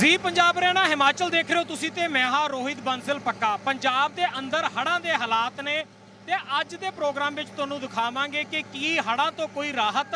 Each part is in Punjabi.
ਜ਼ੀ, ਪੰਜਾਬ ਰਹਿਣਾ ਹਿਮਾਚਲ ਦੇਖ ਰਹੇ ਹੋ ਤੁਸੀਂ ਤੇ ਮੈਂ ਹਾਂ ਰੋਹਿਤ ਬੰਸਲ ਪੱਕਾ। ਪੰਜਾਬ ਦੇ ਅੰਦਰ ਹੜ੍ਹਾਂ ਦੇ ਹਾਲਾਤ ਨੇ ਤੇ ਅੱਜ ਦੇ ਪ੍ਰੋਗਰਾਮ ਵਿੱਚ ਤੁਹਾਨੂੰ ਦਿਖਾਵਾਂਗੇ ਕਿ ਕੀ ਹੜ੍ਹਾਂ ਤੋਂ ਕੋਈ ਰਾਹਤ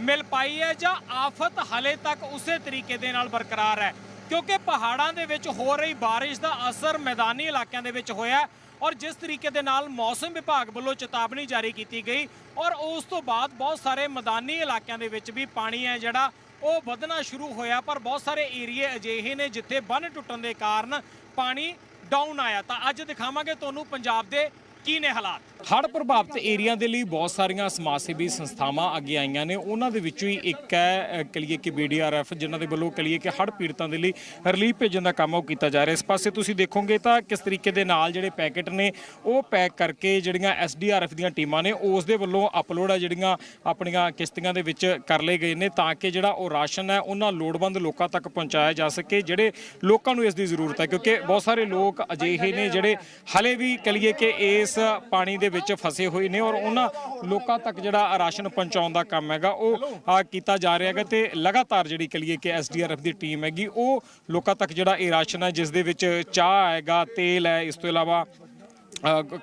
ਮਿਲ ਪਾਈ ਹੈ ਜਾਂ ਆਫਤ ਹਲੇ ਤੱਕ ਉਸੇ ਤਰੀਕੇ ਦੇ ਨਾਲ ਬਰਕਰਾਰ ਹੈ। ਕਿਉਂਕਿ ਪਹਾੜਾਂ ਦੇ ਵਿੱਚ ਹੋ ਰਹੀ ਬਾਰਿਸ਼ ਦਾ ਅਸਰ ਮੈਦਾਨੀ ਇਲਾਕਿਆਂ ਦੇ ਵਿੱਚ ਹੋਇਆ ਔਰ ਜਿਸ ਤਰੀਕੇ ਦੇ ਨਾਲ ਮੌਸਮ ਵਿਭਾਗ ਵੱਲੋਂ ਚੇਤਾਵਨੀ ਜਾਰੀ ਕੀਤੀ ਗਈ ਔਰ ਉਸ ਤੋਂ ਬਾਅਦ ਬਹੁਤ ਸਾਰੇ ਮੈਦਾਨੀ ਇਲਾਕਿਆਂ ਦੇ ਵਿੱਚ ਵੀ ਪਾਣੀ ਹੈ ਜਿਹੜਾ ਉਹ ਵਧਣਾ ਸ਼ੁਰੂ ਹੋਇਆ, ਪਰ ਬਹੁਤ ਸਾਰੇ ਏਰੀਏ ਅਜਿਹੇ ਨੇ ਜਿੱਥੇ ਬੰਨ ਟੁੱਟਣ ਦੇ ਕਾਰਨ ਪਾਣੀ ਡਾਊਨ ਆਇਆ। ਤਾਂ ਅੱਜ ਦਿਖਾਵਾਂਗੇ ਤੁਹਾਨੂੰ ਪੰਜਾਬ ਦੇ ਕੀ ਨੇ ਹਾਲਾਤ? ਹੜ੍ਹ ਪ੍ਰਭਾਵਿਤ ਏਰੀਆ ਦੇ ਲਈ ਬਹੁਤ ਸਾਰੀਆਂ ਸਮਾਜ ਸੇਵੀ ਸੰਸਥਾਵਾਂ ਅੱਗੇ ਆਈਆਂ ਨੇ। ਉਹਨਾਂ ਦੇ ਵਿੱਚੋਂ ਹੀ ਇੱਕ ਹੈ ਅ, ਕਹੀਏ ਕਿ ਬੀਡੀਆਰਐਫ ਜਿਨ੍ਹਾਂ ਦੇ ਵੱਲੋਂ ਕਹੀਏ ਕਿ ਹੜ੍ਹ ਪੀੜਤਾਂ ਦੇ ਲਈ ਰਿਲੀਫ ਭੇਜਣ ਦਾ ਕੰਮ ਉਹ ਕੀਤਾ ਜਾ ਰਿਹਾ। ਇਸ ਪਾਸੇ ਤੁਸੀਂ ਦੇਖੋਗੇ ਤਾਂ ਕਿਸ ਤਰੀਕੇ ਦੇ ਨਾਲ ਜਿਹੜੇ ਪੈਕੇਟ ਨੇ ਉਹ ਪੈਕ ਕਰਕੇ ਜਿਹੜੀਆਂ ਐਸਡੀਆਰਐਫ ਦੀਆਂ ਟੀਮਾਂ ਨੇ ਉਸ ਦੇ ਵੱਲੋਂ ਅਪਲੋਡ ਆ ਜਿਹੜੀਆਂ ਆਪਣੀਆਂ ਕਿਸ਼ਤੀਆਂ ਦੇ ਵਿੱਚ ਕਰ ਲਏ ਗਏ ਨੇ ਤਾਂ ਕਿ ਜਿਹੜਾ ਉਹ ਰਾਸ਼ਨ ਹੈ ਉਹਨਾਂ ਲੋੜਵੰਦ ਲੋਕਾਂ ਤੱਕ ਪਹੁੰਚਾਇਆ ਜਾ ਸਕੇ ਜਿਹੜੇ ਲੋਕਾਂ ਨੂੰ ਇਸ ਦੀ ਜ਼ਰੂਰਤ ਹੈ। ਕਿਉਂਕਿ ਬਹੁਤ ਸਾਰੇ ਲੋਕ ਅਜਿਹੇ ਨੇ ਜਿਹੜੇ ਹਲੇ ਵੀ ਕਹੀਏ ਕਿ ਇਸ ਪਾਣੀ ਦੇ ਵਿੱਚ ਫਸੇ ਹੋਏ ਨੇ ਔਰ ਉਹਨਾਂ ਲੋਕਾਂ ਤੱਕ ਜਿਹੜਾ ਰਾਸ਼ਨ ਪਹੁੰਚਾਉਣ ਦਾ ਕੰਮ ਹੈਗਾ, ਉਹ ਕੀਤਾ ਜਾ ਰਿਹਾ ਹੈਗਾ ਤੇ ਲਗਾਤਾਰ ਜਿਹੜੀ ਕਹੀਏ ਕਿ ਐਸਡੀਆਰਐਫ ਦੀ ਟੀਮ ਹੈਗੀ, ਉਹ ਲੋਕਾਂ ਤੱਕ ਜਿਹੜਾ ਇਹ ਰਾਸ਼ਨ ਹੈ, ਜਿਸ ਦੇ ਵਿੱਚ ਚਾਹ ਹੈਗਾ, ਤੇਲ ਹੈ, ਇਸ ਤੋਂ ਇਲਾਵਾ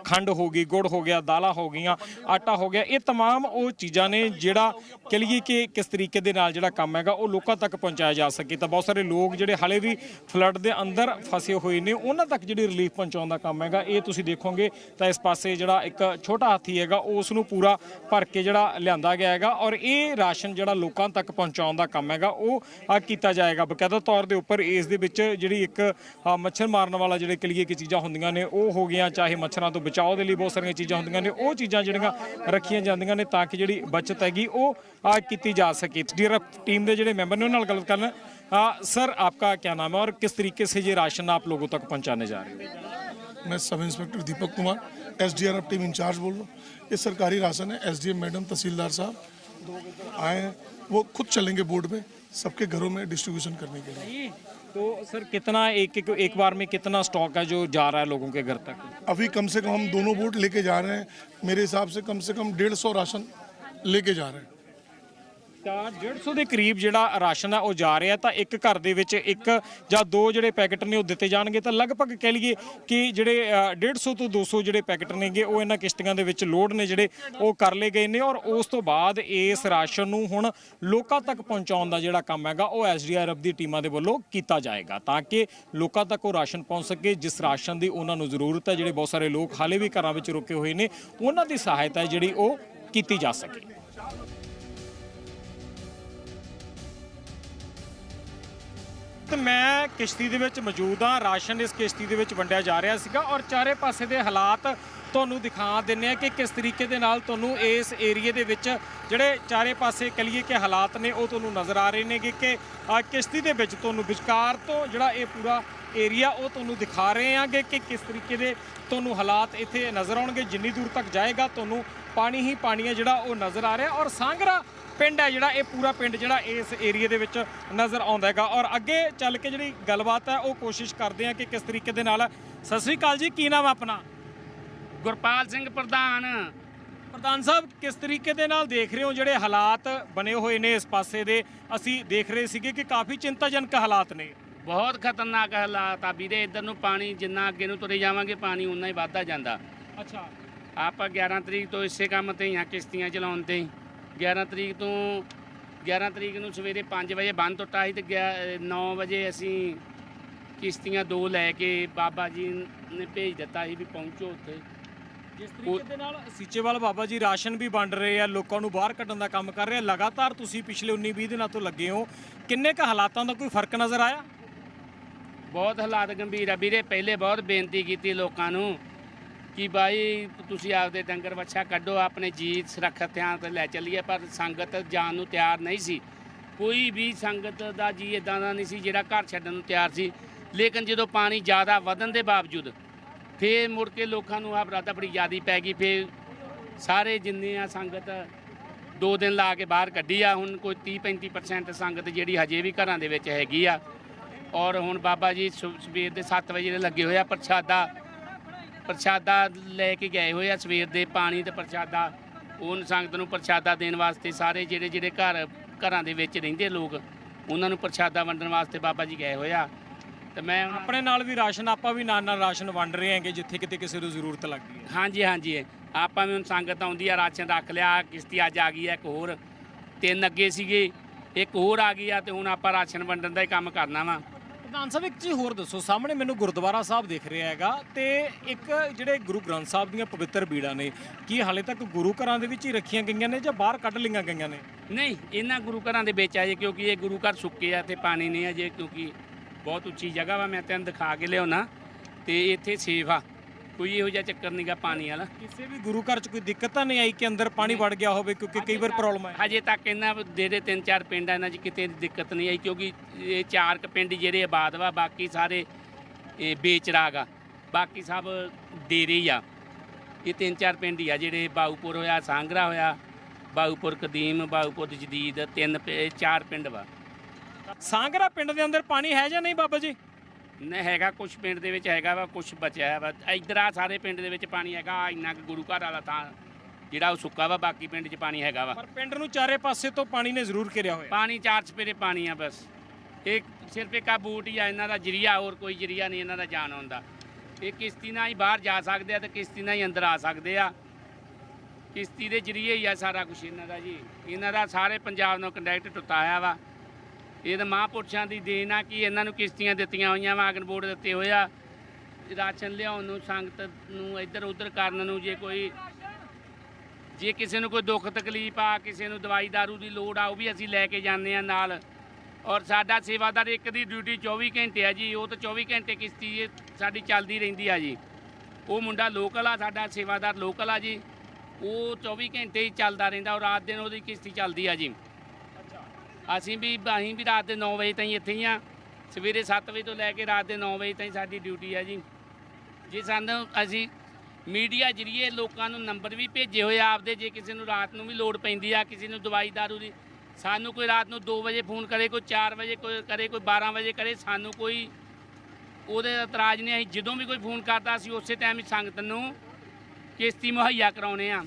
ਖੰਡ ਹੋ ਗਈ ਗੁੜ ਹੋ ਗਿਆ ਦਾਲਾਂ ਹੋ ਗਈਆਂ ਆਟਾ ਹੋ ਗਿਆ ਇਹ तमाम ਉਹ ਚੀਜ਼ਾਂ ਨੇ ਜਿਹੜਾ ਕਹ ਲਈਏ ਕਿ ਕਿਸ ਤਰੀਕੇ ਦੇ ਨਾਲ ਜਿਹੜਾ ਕੰਮ ਹੈਗਾ ਉਹ ਲੋਕਾਂ ਤੱਕ ਪਹੁੰਚਾਇਆ ਜਾ ਸਕੇ ਤਾਂ ਬਹੁਤ ਸਾਰੇ ਲੋਕ ਜਿਹੜੇ ਹਾਲੇ ਵੀ ਫਲੱਡ ਦੇ ਅੰਦਰ ਫਸੇ ਹੋਏ ਨੇ ਉਹਨਾਂ ਤੱਕ ਜਿਹੜੀ ਰਿਲੀਫ ਪਹੁੰਚਾਉਣ ਦਾ ਕੰਮ ਹੈਗਾ ਇਹ ਤੁਸੀਂ ਦੇਖੋਗੇ ਤਾਂ ਇਸ ਪਾਸੇ ਜਿਹੜਾ ਇੱਕ ਛੋਟਾ ਹਾਥੀ ਹੈਗਾ ਉਸ ਨੂੰ ਪੂਰਾ ਭਰ ਕੇ ਜਿਹੜਾ ਲਿਆਂਦਾ ਗਿਆ ਹੈਗਾ ਔਰ ਇਹ ਰਾਸ਼ਨ ਜਿਹੜਾ ਲੋਕਾਂ ਤੱਕ ਪਹੁੰਚਾਉਣ ਦਾ ਕੰਮ ਹੈਗਾ ਉਹ ਆ ਕੀਤਾ ਜਾਏਗਾ ਬਕਾਇਦਾ ਤੌਰ ਦੇ ਉੱਪਰ ਇਸ ਦੇ ਵਿੱਚ ਜਿਹੜੀ ਇੱਕ ਅ, ਮੱਛਰ ਮਾਰਨ ਵਾਲਾ ਜਿਹੜੇ ਕਲੀਏ ਕੀ ਚੀਜ਼ਾਂ ਹੁੰਦੀਆਂ ਨੇ ਉਹ ਹੋ ਗਈਆਂ ਚਾਹੇ ਮੱਛਰਾਂ ਤੋਂ ਬਚਾਓ ਦੇ ਲਈ ਬਹੁਤ ਸਾਰੀਆਂ ਚੀਜ਼ਾਂ ਹੁੰਦੀਆਂ ਨੇ ਉਹ ਚੀਜ਼ਾਂ ਜਿਹੜੀਆਂ ਰੱਖੀਆਂ ਜਾਂਦੀਆਂ ਨੇ ਤਾਂ ਕਿ ਜਿਹੜੀ ਬਚਤ ਹੈਗੀ ਉਹ ਆ ਕੀਤੀ ਜਾ ਸਕੇ ਡੀਆਰਐਫ टीम ਦੇ ਜਿਹੜੇ ਮੈਂਬਰ ਨੇ ਉਹਨਾਂ ਨਾਲ ਗੱਲ ਕਰਨ सर आपका क्या नाम है और किस तरीके से ये राशन आप लोगों तक पहुंचाने जा रहे हो मैं सब inspector Deepak Kumar SDRF team in charge बोल रहा हूँ ये सरकारी राशन है एसडीएम मैडम तहसीलदार साहब आए हैं वो खुद चलेंगे बोर्ड में सबके घरों में डिस्ट्रीब्यूशन करने के लिए तो सर कितना एक एक, एक बार में कितना स्टॉक है जो जा रहा है लोगों के घर तक अभी कम से कम हम दोनों बोट लेके जा रहे हैं मेरे हिसाब से कम से कम डेढ़ सौ राशन लेके जा रहे हैं ਤਾਂ 150 ਦੇ ਕਰੀਬ ਜਿਹੜਾ ਰਾਸ਼ਨ ਆ ਉਹ ਜਾ ਰਿਹਾ ਤਾਂ ਇੱਕ ਘਰ ਦੇ ਵਿੱਚ ਇੱਕ ਜਾਂ ਦੋ ਜਿਹੜੇ ਪੈਕੇਟ ਨੇ ਉਹ ਦਿੱਤੇ ਜਾਣਗੇ। ਤਾਂ ਲਗਭਗ ਕਹਿ ਲਈਏ ਕਿ ਜਿਹੜੇ ਅ, 150 ਤੋਂ 200 ਜਿਹੜੇ ਪੈਕੇਟ ਨੇਗੇ ਉਹ ਇਹਨਾਂ ਕਿਸ਼ਤੀਆਂ ਦੇ ਵਿੱਚ ਲੋਡ ਨੇ ਜਿਹੜੇ ਉਹ ਕਰ ਲਏ ਗਏ ਨੇ ਔਰ ਉਸ ਤੋਂ ਬਾਅਦ ਇਸ ਰਾਸ਼ਨ ਨੂੰ ਹੁਣ ਲੋਕਾਂ ਤੱਕ ਪਹੁੰਚਾਉਣ ਦਾ ਜਿਹੜਾ ਕੰਮ ਹੈਗਾ ਉਹ ਐਸਡੀਆਰਐਫ ਦੀ ਟੀਮਾਂ ਦੇ ਵੱਲੋਂ ਕੀਤਾ ਜਾਏਗਾ ਤਾਂ ਕਿ ਲੋਕਾਂ ਤੱਕ ਉਹ ਰਾਸ਼ਨ ਪਹੁੰਚ ਸਕੇ ਜਿਸ ਰਾਸ਼ਨ ਦੀ ਉਹਨਾਂ ਨੂੰ ਜ਼ਰੂਰਤ ਹੈ ਜਿਹੜੇ ਬਹੁਤ ਸਾਰੇ ਲੋਕ ਹਾਲੇ ਵੀ ਘਰਾਂ ਵਿੱਚ ਰੁਕੇ ਹੋਏ ਨੇ ਉਹਨਾਂ ਦੀ ਸਹਾਇਤਾ ਜਿਹੜੀ ਉਹ ਕੀਤੀ ਜਾ ਸਕੇ। ਤੇ ਮੈਂ ਕਿਸ਼ਤੀ ਦੇ ਵਿੱਚ ਮੌਜੂਦ ਹਾਂ। ਰਾਸ਼ਨ ਇਸ ਕਿਸ਼ਤੀ ਦੇ ਵਿੱਚ ਵੰਡਿਆ ਜਾ ਰਿਹਾ ਸੀਗਾ ਔਰ ਚਾਰੇ ਪਾਸੇ ਦੇ ਹਾਲਾਤ ਤੁਹਾਨੂੰ ਦਿਖਾ ਦਿੰਨੇ ਆ ਕਿ ਕਿਸ ਤਰੀਕੇ ਦੇ ਨਾਲ ਤੁਹਾਨੂੰ ਇਸ ਏਰੀਏ ਦੇ ਵਿੱਚ ਜਿਹੜੇ ਚਾਰੇ ਪਾਸੇ ਕਲੀਏ ਕਿ ਹਾਲਾਤ ਨੇ, ਉਹ ਤੁਹਾਨੂੰ ਨਜ਼ਰ ਆ ਰਹੇ ਨੇ ਕਿ ਕਿ ਕਿਸ਼ਤੀ ਦੇ ਵਿੱਚ ਤੁਹਾਨੂੰ ਵਿਚਕਾਰ ਤੋਂ ਜਿਹੜਾ ਇਹ ਪੂਰਾ ਏਰੀਆ, ਉਹ ਤੁਹਾਨੂੰ ਦਿਖਾ ਰਹੇ ਆਂਗੇ ਕਿ ਕਿਸ ਤਰੀਕੇ ਦੇ ਤੁਹਾਨੂੰ ਹਾਲਾਤ ਇੱਥੇ ਨਜ਼ਰ ਆਉਣਗੇ। ਜਿੰਨੀ ਦੂਰ ਤੱਕ ਜਾਏਗਾ, ਤੁਹਾਨੂੰ ਪਾਣੀ ਹੀ ਪਾਣੀ ਹੈ ਜਿਹੜਾ ਉਹ ਨਜ਼ਰ ਆ ਰਿਹਾ ਔਰ ਸਾਂਗਰਾ ਪਿੰਡ ਹੈ ਜਿਹੜਾ ਇਹ ਪੂਰਾ ਪਿੰਡ ਜਿਹੜਾ ਇਸ ਏਰੀਏ ਦੇ ਵਿੱਚ ਨਜ਼ਰ ਆਉਂਦਾ ਹੈਗਾ। ਔਰ ਅੱਗੇ ਚੱਲ ਕੇ ਜਿਹੜੀ ਗੱਲਬਾਤ ਹੈ ਉਹ ਕੋਸ਼ਿਸ਼ ਕਰਦੇ ਆ ਕਿ ਕਿਸ ਤਰੀਕੇ ਦੇ ਨਾਲ। ਸਤਿ ਸ੍ਰੀ ਅਕਾਲ ਜੀ ਕੀ ਨਾਮ ਹੈ ਆਪਣਾ? ਗੁਰਪਾਲ ਸਿੰਘ ਪ੍ਰਧਾਨ। ਪ੍ਰਧਾਨ ਸਾਹਿਬ ਕਿਸ ਤਰੀਕੇ ਦੇ ਨਾਲ ਦੇਖ ਰਹੇ ਹੋ ਜਿਹੜੇ ਹਾਲਾਤ ਬਣੇ ਹੋਏ ਨੇ ਇਸ ਪਾਸੇ ਦੇ? ਅਸੀਂ ਦੇਖ ਰਹੇ ਸੀਗੇ ਕਿ ਕਾਫੀ ਚਿੰਤਾਜਨਕ ਹਾਲਾਤ ਨੇ। ਬਹੁਤ ਖਤਰਨਾਕ ਹਾਲਾਤ ਆ ਵੀਰੇ ਇੱਧਰ ਨੂੰ ਪਾਣੀ ਜਿੰਨਾ ਅੱਗੇ ਨੂੰ ਤੁਰੇ ਜਾਵਾਂਗੇ ਪਾਣੀ ਉਨਾ ਹੀ ਵੱਧਦਾ ਜਾਂਦਾ। ਅੱਛਾ। ਆਪਾਂ 11 ਤਰੀਕ ਤੋਂ ਇਸੇ ਕੰਮ ਤੇ ਹੀ ਕਿਸ਼ਤੀਆਂ ਚਲਾਉਣ ਤੇ ਹੀ। 11 ਤਰੀਕ ਤੋਂ 11 ਤਰੀਕ ਨੂੰ ਸਵੇਰੇ 5 ਵਜੇ ਬੰਨ ਟੁੱਟਾ ਸੀ ਤੇ 9 ਵਜੇ ਅਸੀਂ ਕਿਸ਼ਤੀਆਂ ਦੋ ਲੈ ਕੇ ਬਾਬਾ ਜੀ ਨੇ ਭੇਜ ਦਿੱਤਾ ਸੀ ਵੀ ਪਹੁੰਚੋ ਉੱਥੇ। ਜਿਸ ਤਰੀਕੇ ਦੇ ਨਾਲ ਸੀਚੇਵਾਲ ਬਾਬਾ ਜੀ ਰਾਸ਼ਨ ਵੀ ਵੰਡ ਰਹੇ ਆ ਲੋਕਾਂ ਨੂੰ ਬਾਹਰ ਕੱਢਣ ਦਾ ਕੰਮ ਕਰ ਰਹੇ ਆ? ਲਗਾਤਾਰ ਤੁਸੀਂ ਪਿਛਲੇ 19 20 ਦਿਨਾਂ ਤੋਂ ਲੱਗੇ ਹੋ। ਕਿੰਨੇ ਕ ਹਾਲਾਤਾਂ ਦਾ ਕੋਈ ਫ਼ਰਕ ਨਜ਼ਰ ਆਇਆ? ਬਹੁਤ ਹਾਲਾਤ ਗੰਭੀਰ ਆ ਵੀਰੇ ਪਹਿਲੇ ਬਹੁਤ ਬੇਨਤੀ ਕੀਤੀ ਲੋਕਾਂ ਨੂੰ ਕਿ ਬਾਈ ਤੁਸੀਂ ਆਪਦੇ ਡੰਗਰ ਵੱਛਾ ਕੱਢੋ, ਆਪਣੇ ਜੀ ਸੁਰੱਖਿਅਤ ਥਾਂ ਤੇ ਲੈ ਚੱਲੀਏ, ਪਰ ਸੰਗਤ ਜਾਣ ਨੂੰ ਤਿਆਰ ਨਹੀਂ ਸੀ। ਕੋਈ ਵੀ ਸੰਗਤ ਦਾ ਜੀ ਇਦਾਂ ਦਾ ਨਹੀਂ ਸੀ ਜਿਹੜਾ ਘਰ ਛੱਡਣ ਨੂੰ ਤਿਆਰ ਸੀ। ਲੇਕਿਨ ਜਦੋਂ ਪਾਣੀ ਜ਼ਿਆਦਾ ਵਧਣ ਦੇ ਬਾਵਜੂਦ ਫੇਰ ਮੁੜ ਕੇ ਲੋਕਾਂ ਨੂੰ ਆ ਬਰਾਦਾ ਬੜੀ ਜ਼ਿਆਦੀ ਪੈ ਗਈ। ਫੇਰ ਸਾਰੇ ਜਿੰਨੇ ਆ ਸੰਗਤ ਦੋ ਦਿਨ ਲਾ ਕੇ ਬਾਹਰ ਕੱਢੀ ਆ। ਹੁਣ ਕੋਈ 30 35% ਸੰਗਤ ਜਿਹੜੀ ਹਜੇ ਵੀ ਘਰਾਂ ਦੇ ਵਿੱਚ ਹੈਗੀ ਆ। ਔਰ ਹੁਣ ਬਾਬਾ ਜੀ ਸਵੇਰ ਦੇ 7 ਵਜੇ ਦੇ ਲੱਗੇ ਹੋਏ ਆ ਪ੍ਰਸ਼ਾਦਾ ਪ੍ਰਸ਼ਾਦਾ ਲੈ ਕੇ ਗਏ ਹੋਏ ਆ ਸਵੇਰ ਦੇ ਪਾਣੀ ਤੇ ਪ੍ਰਸ਼ਾਦਾ ਉਹ ਸੰਗਤ ਨੂੰ ਪ੍ਰਸ਼ਾਦਾ ਦੇਣ ਵਾਸਤੇ ਸਾਰੇ ਜਿਹੜੇ ਜਿਹੜੇ ਘਰ ਘਰਾਂ ਦੇ ਵਿੱਚ ਰਹਿੰਦੇ ਲੋਕ ਉਹਨਾਂ ਨੂੰ ਪ੍ਰਸ਼ਾਦਾ ਵੰਡਣ ਵਾਸਤੇ ਬਾਬਾ ਜੀ ਗਏ ਹੋਇਆ ਤੇ ਮੈਂ ਆਪਣੇ ਨਾਲ ਵੀ ਰਾਸ਼ਨ ਆਪਾਂ ਵੀ ਨਾਲ ਨਾਲ ਰਾਸ਼ਨ ਵੰਡ ਰਹੇ ਹਾਂਗੇ ਜਿੱਥੇ ਕਿਤੇ ਕਿਸੇ ਨੂੰ ਜ਼ਰੂਰਤ ਲੱਗਦੀ ਹੈ। ਹਾਂਜੀ ਹਾਂਜੀ। ਆਪਾਂ ਵੀ ਹੁਣ ਸੰਗਤ ਆਉਂਦੀ ਆ ਰਾਸ਼ਨ ਰੱਖ ਲਿਆ ਕਿਸ਼ਤੀ ਅੱਜ ਆ ਗਈ ਆ ਇੱਕ ਹੋਰ। ਤਿੰਨ ਅੱਗੇ ਸੀਗੇ ਇੱਕ ਹੋਰ ਆ ਗਈ ਆ ਤੇ ਹੁਣ ਆਪਾਂ ਰਾਸ਼ਨ ਵੰਡਣ ਦਾ ਹੀ ਕੰਮ ਕਰਨਾ ਵਾ। ਪ੍ਰਧਾਨ ਸਾਹਿਬ, ਇੱਕ ਚੀਜ਼ ਹੋਰ ਦੱਸੋ। ਸਾਹਮਣੇ ਮੈਨੂੰ ਗੁਰਦੁਆਰਾ ਸਾਹਿਬ ਦਿਖ ਰਿਹਾ ਹੈਗਾ ਤੇ ਇੱਕ ਜਿਹੜੇ ਗੁਰੂ ਗ੍ਰੰਥ ਸਾਹਿਬ ਦੀਆਂ ਪਵਿੱਤਰ ਬੀੜਾਂ ਨੇ, ਕੀ ਹਾਲੇ ਤੱਕ ਗੁਰੂ ਘਰਾਂ ਦੇ ਵਿੱਚ ਹੀ ਰੱਖੀਆਂ ਗਈਆਂ ਨੇ ਜਾਂ ਬਾਹਰ ਕੱਢ ਲਈਆਂ ਗਈਆਂ ਨੇ? ਨਹੀਂ, ਇਹਨਾਂ ਗੁਰੂ ਘਰਾਂ ਦੇ ਵਿੱਚ ਆ ਜੇ, ਕਿਉਂਕਿ ਇਹ ਗੁਰੂ ਘਰ ਸੁੱਕੇ ਆ ਤੇ ਪਾਣੀ ਨਹੀਂ ਆ ਜੇ, ਕਿਉਂਕਿ ਬਹੁਤ ਉੱਚੀ ਜਗ੍ਹਾ ਵਾ, ਮੈਂ ਤੈਨੂੰ ਦਿਖਾ ਕੇ ਲਿਆਉਣਾ। ਤੇ ਇੱਥੇ ਸੇਫ ਆ। ਕੋਈ ਇਹੋ ਜਿਹਾ ਚੱਕਰ ਨਹੀਂਗਾ ਪਾਣੀ ਵਾਲਾ। ਕਿਸੇ ਵੀ ਗੁਰੂ ਘਰ 'ਚ ਕੋਈ ਦਿੱਕਤ ਤਾਂ ਨਹੀਂ ਆਈ ਕਿ ਅੰਦਰ ਪਾਣੀ ਵੜ ਗਿਆ ਹੋਵੇ ਕਿਉਂਕਿ ਕਈ ਵਾਰ ਪ੍ਰੋਬਲਮ ਹੈ ਹਜੇ ਤੱਕ ਇਹਨਾਂ ਦੇ ਦੇ ਤਿੰਨ ਚਾਰ ਪਿੰਡ ਆ ਇਹਨਾਂ 'ਚ ਕਿਤੇ ਦਿੱਕਤ ਨਹੀਂ ਆਈ ਕਿਉਂਕਿ ਇਹ ਚਾਰ ਕੁ ਪਿੰਡ ਜਿਹੜੇ ਆਬਾਦ ਵਾ ਬਾਕੀ ਸਾਰੇ ਇਹ ਬੇਚਰਾਗ ਆ। ਬਾਕੀ ਸਭ ਡੇਰੇ ਹੀ ਆ। ਇਹ ਤਿੰਨ ਚਾਰ ਪਿੰਡ ਹੀ ਆ ਜਿਹੜੇ ਬਾਊਪੁਰ ਹੋਇਆ ਸਾਂਗਰਾ ਹੋਇਆ ਬਾਊਪੁਰ ਕਦੀਮ ਬਾਊਪੁਰ ਜਦੀਦ ਤਿੰਨ ਚਾਰ ਪਿੰਡ ਵਾ। ਸਾਂਗਰਾ ਪਿੰਡ ਦੇ ਅੰਦਰ ਪਾਣੀ ਹੈ ਜਾਂ ਨਹੀਂ ਬਾਬਾ ਜੀ? ਨਹੀਂ ਹੈਗਾ ਕੁਝ ਪਿੰਡ ਦੇ ਵਿੱਚ ਹੈਗਾ ਵਾ ਕੁਝ ਬਚਿਆ ਵਾ। ਇੱਧਰ ਆ ਸਾਰੇ ਪਿੰਡ ਦੇ ਵਿੱਚ ਪਾਣੀ ਹੈਗਾ ਇੰਨਾ ਕੁ ਗੁਰੂ ਘਰ ਵਾਲਾ ਥਾਂ ਜਿਹੜਾ ਉਹ ਸੁੱਕਾ ਵਾ ਬਾਕੀ ਪਿੰਡ 'ਚ ਪਾਣੀ ਹੈਗਾ ਵਾ। ਪਰ ਪਿੰਡ ਨੂੰ ਚਾਰੇ ਪਾਸੇ ਤੋਂ ਪਾਣੀ ਨੇ ਜ਼ਰੂਰ ਘਿਰਿਆ ਹੋਇਆ। ਪਾਣੀ ਚਾਰ ਚਪੇਰੇ ਪਾਣੀ ਆ ਬਸ। ਇਹ ਸਿਰਫ ਇੱਕ ਆ ਬੂਟ ਹੀ ਆ ਇਹਨਾਂ ਦਾ ਜਰੀਆ ਹੋਰ ਕੋਈ ਜਰੀਆ ਨਹੀਂ ਇਹਨਾਂ ਦਾ ਜਾਣ ਆਉਂਦਾ ਇਹ ਕਿਸ਼ਤੀ ਨਾਲ ਹੀ ਬਾਹਰ ਜਾ ਸਕਦੇ ਆ ਤੇ ਕਿਸ਼ਤੀ ਨਾਲ ਹੀ ਅੰਦਰ ਆ ਸਕਦੇ ਆ। ਕਿਸ਼ਤੀ ਦੇ ਜਰੀਏ ਹੀ ਆ ਸਾਰਾ ਕੁਝ ਇਹਨਾਂ ਦਾ ਜੀ। ਇਹਨਾਂ ਦਾ ਸਾਰੇ ਪੰਜਾਬ ਨਾਲ ਕੰਟੈਕਟ ਟੁੱਟਾਇਆ ਵਾ। ਇਹ ਤਾਂ ਮਹਾਂਪੁਰਸ਼ਾਂ ਦੀ ਦੇਣ ਆ ਕਿ ਇਹਨਾਂ ਨੂੰ ਕਿਸ਼ਤੀਆਂ ਦਿੱਤੀਆਂ ਹੋਈਆਂ ਵਾ, ਆਗਨ ਬੋਰਡ ਦਿੱਤੇ ਹੋਏ ਆ। ਰਾਸ਼ਨ ਲਿਆਉਣ ਨੂੰ, ਸੰਗਤ ਨੂੰ, ਇੱਧਰ ਉੱਧਰ ਕਰਨ ਨੂੰ ਜੇ ਕੋਈ, ਜੇ ਕਿਸੇ ਨੂੰ ਕੋਈ ਦੁੱਖ ਤਕਲੀਫ ਆ, ਕਿਸੇ ਨੂੰ ਦਵਾਈ ਦਾਰੂ ਦੀ ਲੋੜ ਆ, ਉਹ ਵੀ ਅਸੀਂ ਲੈ ਕੇ ਜਾਂਦੇ ਆ ਨਾਲ। ਔਰ ਸਾਡਾ ਸੇਵਾਦਾਰ ਇੱਕ ਦੀ ਡਿਊਟੀ 24 ਘੰਟੇ ਆ ਜੀ, ਉਹ ਤਾਂ 24 ਘੰਟੇ ਕਿਸ਼ਤੀ ਸਾਡੀ ਚੱਲਦੀ ਰਹਿੰਦੀ ਆ ਜੀ। ਉਹ ਮੁੰਡਾ ਲੋਕਲ ਆ, ਸਾਡਾ ਸੇਵਾਦਾਰ ਲੋਕਲ ਆ ਜੀ। ਉਹ 24 ਘੰਟੇ ਹੀ ਚੱਲਦਾ ਰਹਿੰਦਾ ਔਰ ਰਾਤ ਦਿਨ ਉਹਦੀ ਕਿਸ਼ਤੀ ਚੱਲਦੀ ਆ ਜੀ। ਅਸੀਂ ਵੀ ਅਸੀਂ ਵੀ ਰਾਤ ਦੇ 9 ਵਜੇ ਤਾਈਂ ਇੱਥੇ ਹੀ ਆ ਸਵੇਰੇ 7 ਵਜੇ ਤੋਂ ਲੈ ਕੇ ਰਾਤ ਦੇ 9 ਵਜੇ ਤਾਈਂ ਸਾਡੀ ਡਿਊਟੀ ਆ ਜੀ। ਜੀ ਸਾਨੂੰ ਅਸੀਂ ਮੀਡੀਆ ਜਰੀਏ ਲੋਕਾਂ ਨੂੰ ਨੰਬਰ ਵੀ ਭੇਜੇ ਹੋਏ ਆ ਆਪਦੇ, ਜੇ ਕਿਸੇ ਨੂੰ ਰਾਤ ਨੂੰ ਵੀ ਲੋੜ ਪੈਂਦੀ ਆ, ਕਿਸੇ ਨੂੰ ਦਵਾਈ ਦਾਰੂ ਦੀ। ਸਾਨੂੰ ਕੋਈ ਰਾਤ ਨੂੰ 2 ਵਜੇ ਫੋਨ ਕਰੇ, ਕੋਈ 4 ਵਜੇ ਕੋਈ ਕਰੇ, ਕੋਈ 12 ਵਜੇ ਕਰੇ, ਸਾਨੂੰ ਕੋਈ ਉਹਦੇ ਇਤਰਾਜ਼ ਨਹੀਂ। ਅਸੀਂ ਜਦੋਂ ਵੀ ਕੋਈ ਫੋਨ ਕਰਦਾ, ਅਸੀਂ ਉਸੇ ਟਾਈਮ ਹੀ ਸੰਗਤ ਨੂੰ ਕਿਸ਼ਤੀ ਮੁਹੱਈਆ ਕਰਾਉਣੇ ਆ।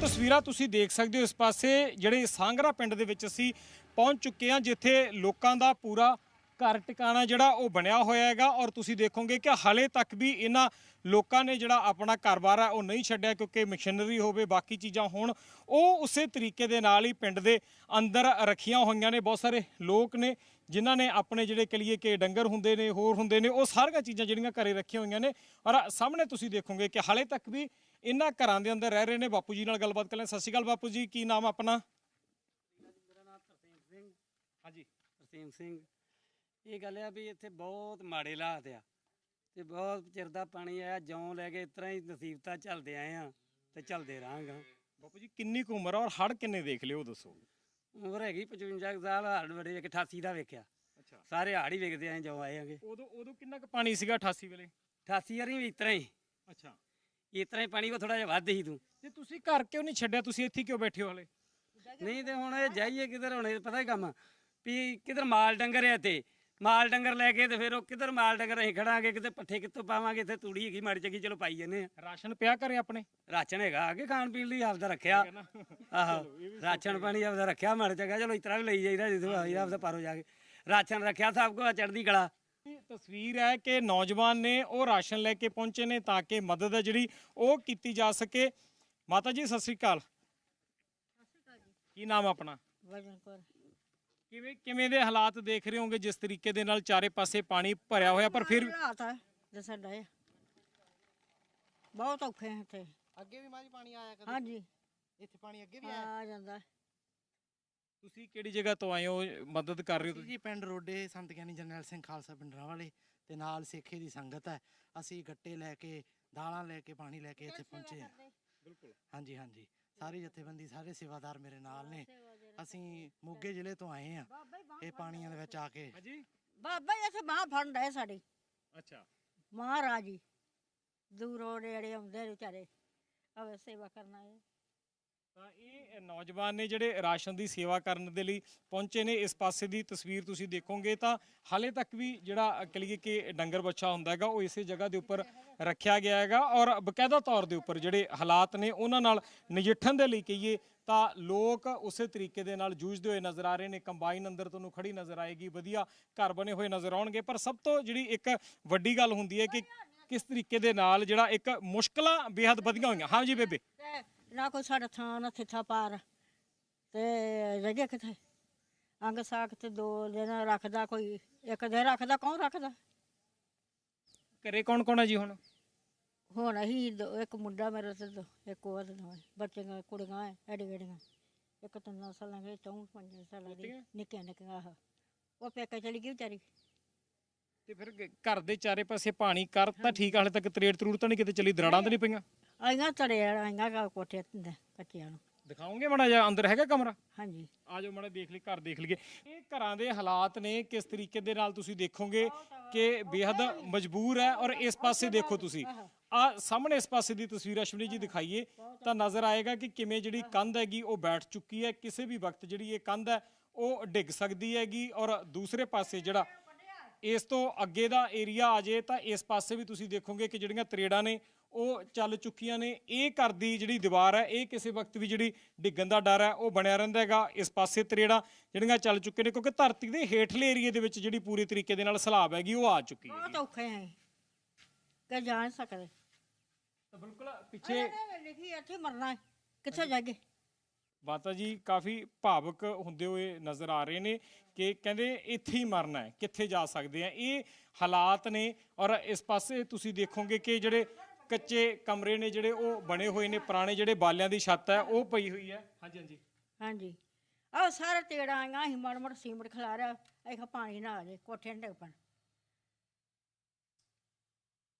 ਤਸਵੀਰਾਂ ਤੁਸੀਂ ਦੇਖ ਸਕਦੇ ਹੋ ਇਸ ਪਾਸੇ ਜਿਹੜੇ ਸਾਂਗਰਾ ਪਿੰਡ ਦੇ ਵਿੱਚ ਅਸੀਂ ਪਹੁੰਚ ਚੁੱਕੇ ਹਾਂ, ਜਿੱਥੇ ਲੋਕਾਂ ਦਾ ਪੂਰਾ ਘਰ ਟਿਕਾਣਾ ਜਿਹੜਾ ਉਹ ਬਣਿਆ ਹੋਇਆ ਹੈਗਾ ਔਰ ਤੁਸੀਂ ਦੇਖੋਗੇ ਕਿ ਹਾਲੇ ਤੱਕ ਵੀ ਇਹਨਾਂ ਲੋਕਾਂ ਨੇ ਜਿਹੜਾ ਆਪਣਾ ਘਰ-ਬਾਰ ਹੈ ਉਹ ਨਹੀਂ ਛੱਡਿਆ ਕਿਉਂਕਿ ਮਸ਼ੀਨਰੀ ਹੋਵੇ, ਬਾਕੀ ਚੀਜ਼ਾਂ ਹੋਣ, ਉਹ ਉਸੇ ਤਰੀਕੇ ਦੇ ਨਾਲ ਹੀ ਪਿੰਡ ਦੇ ਅੰਦਰ ਰੱਖੀਆਂ ਹੋਈਆਂ ਨੇ। ਬਹੁਤ ਸਾਰੇ ਲੋਕ ਨੇ ਜਿਨ੍ਹਾਂ ਨੇ ਆਪਣੇ ਜਿਹੜੇ ਕਲੀਏ ਕਿ ਡੰਗਰ ਹੁੰਦੇ ਨੇ ਹੋਰ ਹੁੰਦੇ ਨੇ ਉਹ ਸਾਰੀਆਂ ਚੀਜ਼ਾਂ ਜਿਹੜੀਆਂ ਘਰੇ ਰੱਖੀਆਂ ਹੋਈਆਂ ਨੇ। ਔਰ ਸਾਹਮਣੇ ਤੁਸੀਂ ਦੇਖੋਗੇ ਕਿ ਹਾਲੇ ਤੱਕ ਵੀ ਇਹਨਾਂ ਘਰਾਂ ਦੇ ਅੰਦਰ ਰਹਿ ਰਹੇ ਨੇ। ਬਾਪੂ ਜੀ ਨਾਲ ਗੱਲਬਾਤ ਕਰ ਲੈ ਸਤਿ ਸ਼੍ਰੀ ਅਕਾਲ ਬਾਪੂ ਜੀ ਕੀ ਨਾਮ ਆਪਣਾ? ਹਾਂਜੀ ਤਰਸੇਮ ਸਿੰਘ। ਇਹ ਗੱਲ ਆ ਵੀ ਇੱਥੇ ਬਹੁਤ ਮਾੜੇ ਹਾਲਾਤ ਆ ਤੇ ਬਹੁਤ ਚਿਰ ਦਾ ਪਾਣੀ ਆਇਆ ਜਿਉਂ ਲੈ ਕੇ ਇਸ ਤਰ੍ਹਾਂ ਹੀ ਨਸੀਬਤਾਂ ਚੱਲਦੇ ਆਏ ਆ ਤੇ ਚੱਲਦੇ ਰਹਾਂਗਾ। ਬਾਪੂ ਜੀ ਕਿੰਨੀ ਕੁ ਉਮਰ ਆ ਔਰ ਹੜ ਕਿੰਨੇ ਦੇਖ ਲਿਓ ਦੱਸੋ। ਉਮਰ ਹੈਗੀ 55 ਕੁ ਸਾਲ ਹਾੜ ਬੜੇ ਇੱਕ 88 ਦਾ ਵੇਖਿਆ। ਅੱਛਾ। ਸਾਰੇ ਹਾੜ ਹੀ ਵੇਖਦੇ ਆਏ ਜਿਉਂ ਆਏ ਆਂਗੇ। ਉਦੋਂ ਉਦੋਂ ਕਿੰਨਾ ਕੁ ਪਾਣੀ ਸੀਗਾ 88 ਵੇਲੇ? 88 ਵਾਰੀ ਵੀ ਇਸ ਤਰ੍ਹਾਂ ਹੀ। ਅੱਛਾ। ਇਸ ਤਰ੍ਹਾਂ ਹੀ ਪਾਣੀ ਕੋ ਥੋੜਾ ਜਿਹਾ ਵੱਧ ਹੀ ਤੂੰ। ਤੇ ਤੁਸੀਂ ਘਰ ਕਿਉਂ ਨਹੀਂ ਛੱਡਿਆ? ਤੁਸੀਂ ਇੱਥੇ ਕਿਉਂ ਬੈਠੇ ਹੋ ਹਲੇ? ਨਹੀਂ ਤੇ ਹੁਣ ਇਹ ਜਾਈਏ ਕਿਧਰ ਹੁਣ ਇਹ ਪਤਾ ਹੀ ਕੰਮ ਆ, ਵੀ ਕਿਧਰ ਮਾਲ ਡੰਗਰ ਆ ਤੇ ਮਾਲ ਡੰਗਰ ਲੈ ਕੇ ਤੇ ਫਿਰ ਉਹ ਕਿਧਰ ਮਾਲ ਡੰਗਰ ਅਸੀਂ ਖੜਾਂਗੇ ਕਿਤੇ ਪੱਠੇ ਕਿੱਥੋਂ ਪਾਵਾਂਗੇ ਇੱਥੇ ਤੂੜੀ ਹੈਗੀ ਮਾੜੀ ਚੰਗੀ ਚਲੋ ਪਾਈ ਜੰਨੇ ਆ ਰਾਸ਼ਨ ਪਿਆ ਕਰੇ ਆਪਣੇ? ਰਾਸ਼ਨ ਹੈਗਾ ਅੱਗੇ ਖਾਣ ਪੀਣ ਲਈ ਆਪਦਾ ਰੱਖਿਆ। ਆਹੋ ਰਾਸ਼ਨ ਪਾਣੀ ਆਪਦਾ ਰੱਖਿਆ ਮਾੜਾ ਚੰਗਾ ਚਲੋ ਇਸ ਤਰ੍ਹਾਂ ਵੀ ਲਈ ਜਾਈਦਾ ਜਦੋਂ ਆਈ ਆਪਦਾ ਪਾਰੋ ਜਾ ਕੇ। ਰਾਸ਼ਨ ਰੱਖਿਆ ਸਭ ਕੁਝ ਚੜਦੀ ਕਲਾ। ਇਹ ਤਸਵੀਰ ਹੈ ਕਿ ਨੌਜਵਾਨ ਨੇ ਉਹ ਰਾਸ਼ਨ ਲੈ ਕੇ ਪਹੁੰਚੇ ਨੇ ਤਾਂ ਕਿ ਮਦਦ ਹੈ ਜਿਹੜੀ ਉਹ ਕੀਤੀ ਜਾ ਸਕੇ। ਮਾਤਾ ਜੀ ਸਤਿ ਸ੍ਰੀ ਅਕਾਲ। ਕੀ ਨਾਮ ਆਪਣਾ? ਵਜਨ ਕਰ। ਕਿਵੇਂ ਕਿਵੇਂ ਦੇ ਹਾਲਾਤ ਦੇਖ ਰਹੇ ਹੋਗੇ ਜਿਸ ਤਰੀਕੇ ਦੇ ਨਾਲ ਚਾਰੇ ਪਾਸੇ ਪਾਣੀ ਭਰਿਆ ਹੋਇਆ ਪਰ ਫਿਰ ਹਾਲਾਤ ਹੈ। ਬਹੁਤ ਔਖੇ ਆ ਇੱਥੇ। ਅੱਗੇ ਵੀ ਮਾਜੀ ਪਾਣੀ ਆਇਆ ਕਦੇ? ਹਾਂਜੀ। ਇੱਥੇ ਪਾਣੀ ਅੱਗੇ ਵੀ ਆਇਆ? ਆ ਜਾਂਦਾ। ਤੁਸੀਂ ਕਿਹੜੀ ਜਗ੍ਹਾ ਤੋਂ ਆਏ ਹੋ? ਮਦਦ ਕਰ ਰਹੇ ਹੋ ਤੁਸੀਂ ਜੀ ਪਿੰਡ ਰੋਡੇ ਸੰਤ ਗਿਆਨੀ ਜਰਨੈਲ ਸਿੰਘ ਖਾਲਸਾ ਪਿੰਡਰਾਂ ਵਾਲੇ ਤੇ ਨਾਲ ਸੇਖੇ ਦੀ ਸੰਗਤ ਹੈ। ਅਸੀਂ ਗੱਟੇ ਲੈ ਕੇ ਦਾਲਾਂ ਲੈ ਕੇ ਪਾਣੀ ਲੈ ਕੇ ਇੱਥੇ ਪਹੁੰਚੇ ਹਾਂ। ਬਿਲਕੁਲ। ਹਾਂਜੀ ਹਾਂਜੀ। ਸਾਰੇ ਜਥੇਬੰਦੀ ਸਾਰੇ ਸੇਵਾਦਾਰ ਮੇਰੇ ਨਾਲ ਨੇ। ਅਸੀਂ ਮੋਗੇ ਜ਼ਿਲ੍ਹੇ ਤੋਂ ਆਏ ਆ ਇਹ ਪਾਣੀਆਂ ਦੇ ਵਿੱਚ ਆ ਕੇ। ਹਾਂਜੀ। ਬਾਬਾ ਜੀ ਇੱਥੇ ਬਾਹ ਫੜਨ ਡਏ ਸਾਡੀ। ਅੱਛਾ। ਮਹਾਰਾਜ ਜੀ ਦੂਰੋਂ ਨੇੜੇ ਆਉਂਦੇ ਨੇ ਵਿਚਾਰੇ। ਆਵੇ ਸੇਵਾ ਕਰਨਾ ਹੈ। ਤਾਂ ਇਹ ਨੌਜਵਾਨ ਨੇ ਜਿਹੜੇ ਰਾਸ਼ਨ ਦੀ ਸੇਵਾ ਕਰਨ ਦੇ ਲਈ ਪਹੁੰਚੇ ਨੇ, ਇਸ ਪਾਸੇ ਦੀ ਤਸਵੀਰ ਤੁਸੀਂ ਦੇਖੋਗੇ ਤਾਂ ਹਾਲੇ ਤੱਕ ਵੀ ਜਿਹੜਾ ਕਲੀਏ ਕਿ ਡੰਗਰ ਬੱਚਾ ਹੁੰਦਾ ਹੈਗਾ, ਉਹ ਇਸੇ ਜਗ੍ਹਾ ਦੇ ਉੱਪਰ ਰੱਖਿਆ ਗਿਆ ਹੈਗਾ ਔਰ ਬਕਾਇਦਾ ਤੌਰ ਦੇ ਉੱਪਰ ਜਿਹੜੇ ਹਾਲਾਤ ਨੇ, ਉਹਨਾਂ ਨਾਲ ਨਜਿੱਠਣ ਦੇ ਲਈ ਕਹੀਏ ਤਾਂ ਲੋਕ ਉਸੇ ਤਰੀਕੇ ਦੇ ਨਾਲ ਜੂਝਦੇ ਹੋਏ ਨਜ਼ਰ ਆ ਰਹੇ ਨੇ, ਕੰਬਾਈਨ ਅੰਦਰ ਤੁਹਾਨੂੰ ਖੜੀ ਨਜ਼ਰ ਆਏਗੀ, ਵਧੀਆ ਘਰ ਬਣੇ ਹੋਏ ਨਜ਼ਰ ਆਉਣਗੇ, ਪਰ ਸਭ ਤੋਂ ਜਿਹੜੀ ਇੱਕ ਵੱਡੀ ਗੱਲ ਹੁੰਦੀ ਹੈ ਕਿ ਕਿਸ ਤਰੀਕੇ ਦੇ ਨਾਲ ਜਿਹੜਾ ਇੱਕ ਮੁਸ਼ਕਲਾਂ ਬੇਹੱਦ ਵਧੀਆਂ ਹੋਈਆਂ। ਹਾਂਜੀ ਬੇਬੇ। ਨਾ ਕੋਈ ਸਾਡਾ ਥਾਂ ਨਾ ਥਿੱਥਾ ਪਾਰ। ਤੇ ਜਗ੍ਹਾ ਕਿੱਥੇ? ਅੰਗ ਸਾਖ ਤੇ ਦੋ ਦਿਨ ਰੱਖਦਾ ਕੋਈ ਇੱਕ ਦਿਨ ਰੱਖਦਾ ਕੌਣ ਰੱਖਦਾ? ਘਰੇ ਕੌਣ ਕੌਣ ਹੈ ਜੀ ਹੁਣ? ਹੁਣ ਅਸੀਂ ਦੋ- ਇੱਕ ਮੁੰਡਾ ਮੇਰਾ ਤੇ ਦੋ- ਇੱਕ ਤੇ ਦੋਵੇਂ ਬੱਚੀਆਂ ਕੁੜੀਆਂ ਐ ਐਡੀ ਐਡੀਆਂ ਇੱਕ ਤਿੰਨ ਸਾਲਾਂ ਦੀ ਚੌਂ ਪੰਜ ਸਾਲਾਂ ਦੀ ਪੋਤੀਆਂ? ਨਿੱਕੀਆਂ ਨਿੱਕੀਆਂ ਆਹ। ਉਹ ਪੇਕੇ ਚਲੀ ਗਈ ਵਿਚਾਰੀ। ਤੇ ਫਿਰ ਘਰ ਦੇ ਚਾਰੇ ਪਾਸੇ ਪਾਣੀ ਕਰ ਤਾਂ ਠੀਕ ਆ, ਹਾਲੇ ਤੱਕ ਤਰੇੜ ਤਰੂੜ ਤਾਂ ਨਹੀਂ ਕਿਤੇ ਚਲੀ ਦਰਾੜਾਂ ਤਾਂ ਨਹੀਂ ਪਈਆਂ? ਆਈਆਂ ਤੜੇ ਆਈਆਂ ਗਾ ਕੋਠੇ ਤੇ ਕੱਚਿਆਂ ਨੂੰ। ਦਿਖਾਓਗੇ ਮਾੜਾ ਜਿਹਾ? ਅੰਦਰ ਹੈਗਾ ਕਮਰਾ? ਹਾਂਜੀ। ਆ ਜਾਓ ਮਾੜਾ ਦੇਖ ਲਈ ਘਰ ਦੇਖ ਲਈਏ। ਇਹ ਘਰਾਂ ਦੇ ਹਾਲਾਤ ਨੇ ਕਿਸ ਤਰੀਕੇ ਦੇ ਨਾਲ ਤੁਸੀਂ ਦੇਖੋਗੇ ਕਿ ਬੇਹੱਦ ਮਜਬੂਰ ਹੈ ਔਰ ਇਸ ਪਾਸੇ ਦੇਖੋ ਤੁਸੀਂ। ਆ ਸਾਹਮਣੇ ਇਸ ਪਾਸੇ ਦੀ ਤਸਵੀਰ ਅਸ਼ਵਨੀ ਜੀ ਦਿਖਾਈਏ ਤਾਂ ਨਜ਼ਰ ਆਏਗਾ ਕਿ ਕਿਵੇਂ ਜਿਹੜੀ ਕੰਧ ਹੈਗੀ ਉਹ ਬੈਠ ਚੁੱਕੀ ਹੈ। ਕਿਸੇ ਵੀ ਵਕਤ ਜਿਹੜੀ ਇਹ ਕੰਧ ਹੈ ਉਹ ਡਿੱਗ ਸਕਦੀ ਹੈਗੀ ਔਰ ਦੂਸਰੇ ਪਾਸੇ ਜਿਹੜਾ ਇਸ ਤੋਂ ਅੱਗੇ ਦਾ ਏਰੀਆ ਆ ਜੇ ਤਾਂ ਇਸ ਪਾਸੇ ਵੀ ਤੁਸੀਂ ਦੇਖੋਗੇ ਕਿ ਜਿਹੜੀਆਂ ਤਰੇੜਾਂ ਨੇ ਉਹ ਚੱਲ ਚੁੱਕੀਆਂ ਨੇ। ਇਹ ਘਰ ਦੀ ਜਿਹੜੀ ਦੀਵਾਰ ਹੈ ਇਹ ਕਿਸੇ ਵਕਤ ਵੀ ਜਿਹੜੀ ਡਿੱਗਣ ਦਾ ਡਰ ਹੈ ਉਹ ਬਣਿਆ ਰਹਿੰਦਾ ਹੈਗਾ ਇਸ ਪਾਸੇ ਤਰੇੜਾਂ ਜਿਹੜੀਆਂ ਚੱਲ ਚੁੱਕੇ ਨੇ। ਕਿਉਂਕਿ ਧਰਤੀ ਦੇ ਹੇਠਲੇ ਏਰੀਏ ਦੇ ਵਿੱਚ ਜਿਹੜੀ ਪੂਰੀ ਤਰੀਕੇ ਦੇ ਨਾਲ ਸਲਾਬ ਹੈਗੀ ਉਹ ਆ ਚੁੱਕੀ ਹੈ ਬਹੁਤ ਔਖੇ ਹੈ। ਕਿ ਜਾਣ ਸਕਦੇ। ਤਾਂ ਬਿਲਕੁਲ ਪਿੱਛੇ ਲਿਖੀ ਇੱਥੇ ਮਰਨਾ ਕਿੱਥੇ ਜਾਗੇ ਮਾਤਾ ਜੀ ਕਾਫੀ ਭਾਵਕ ਹੁੰਦੇ ਹੋਏ ਨਜ਼ਰ ਆ ਰਹੇ ਨੇ ਕਿ ਕਹਿੰਦੇ ਇੱਥੇ ਹੀ ਮਰਨਾ ਹੈ ਕਿੱਥੇ ਜਾ ਸਕਦੇ ਆ। ਇਹ ਹਾਲਾਤ ਨੇ ਔਰ ਇਸ ਪਾਸੇ ਤੁਸੀਂ ਦੇਖੋਗੇ ਕਿ ਜਿਹੜੇ ਕੱਚੇ ਕਮਰੇ ਨੇ ਜਿਹੜੇ ਉਹ ਬਣੇ ਹੋਏ ਨੇ ਪੁਰਾਣੇ ਜਿਹੜੇ ਬਾਲਿਆਂ ਦੀ ਛੱਤ ਹੈ ਉਹ ਪਈ ਹੋਈ ਹੈ। ਹਾਂਜੀ ਹਾਂਜੀ। ਹਾਂਜੀ। ਆਹ ਸਾਰੇ ਤੇੜਾ ਆਈਆਂ ਅਸੀਂ ਮੜ ਮੜ ਸੀਮਟ ਖਿਲਾਰਿਆ ਇਹ ਪਾਣੀ ਨਾ ਆ ਜਾਏ ਕੋਠੇ ਡਿੱਗ ਪੈਣ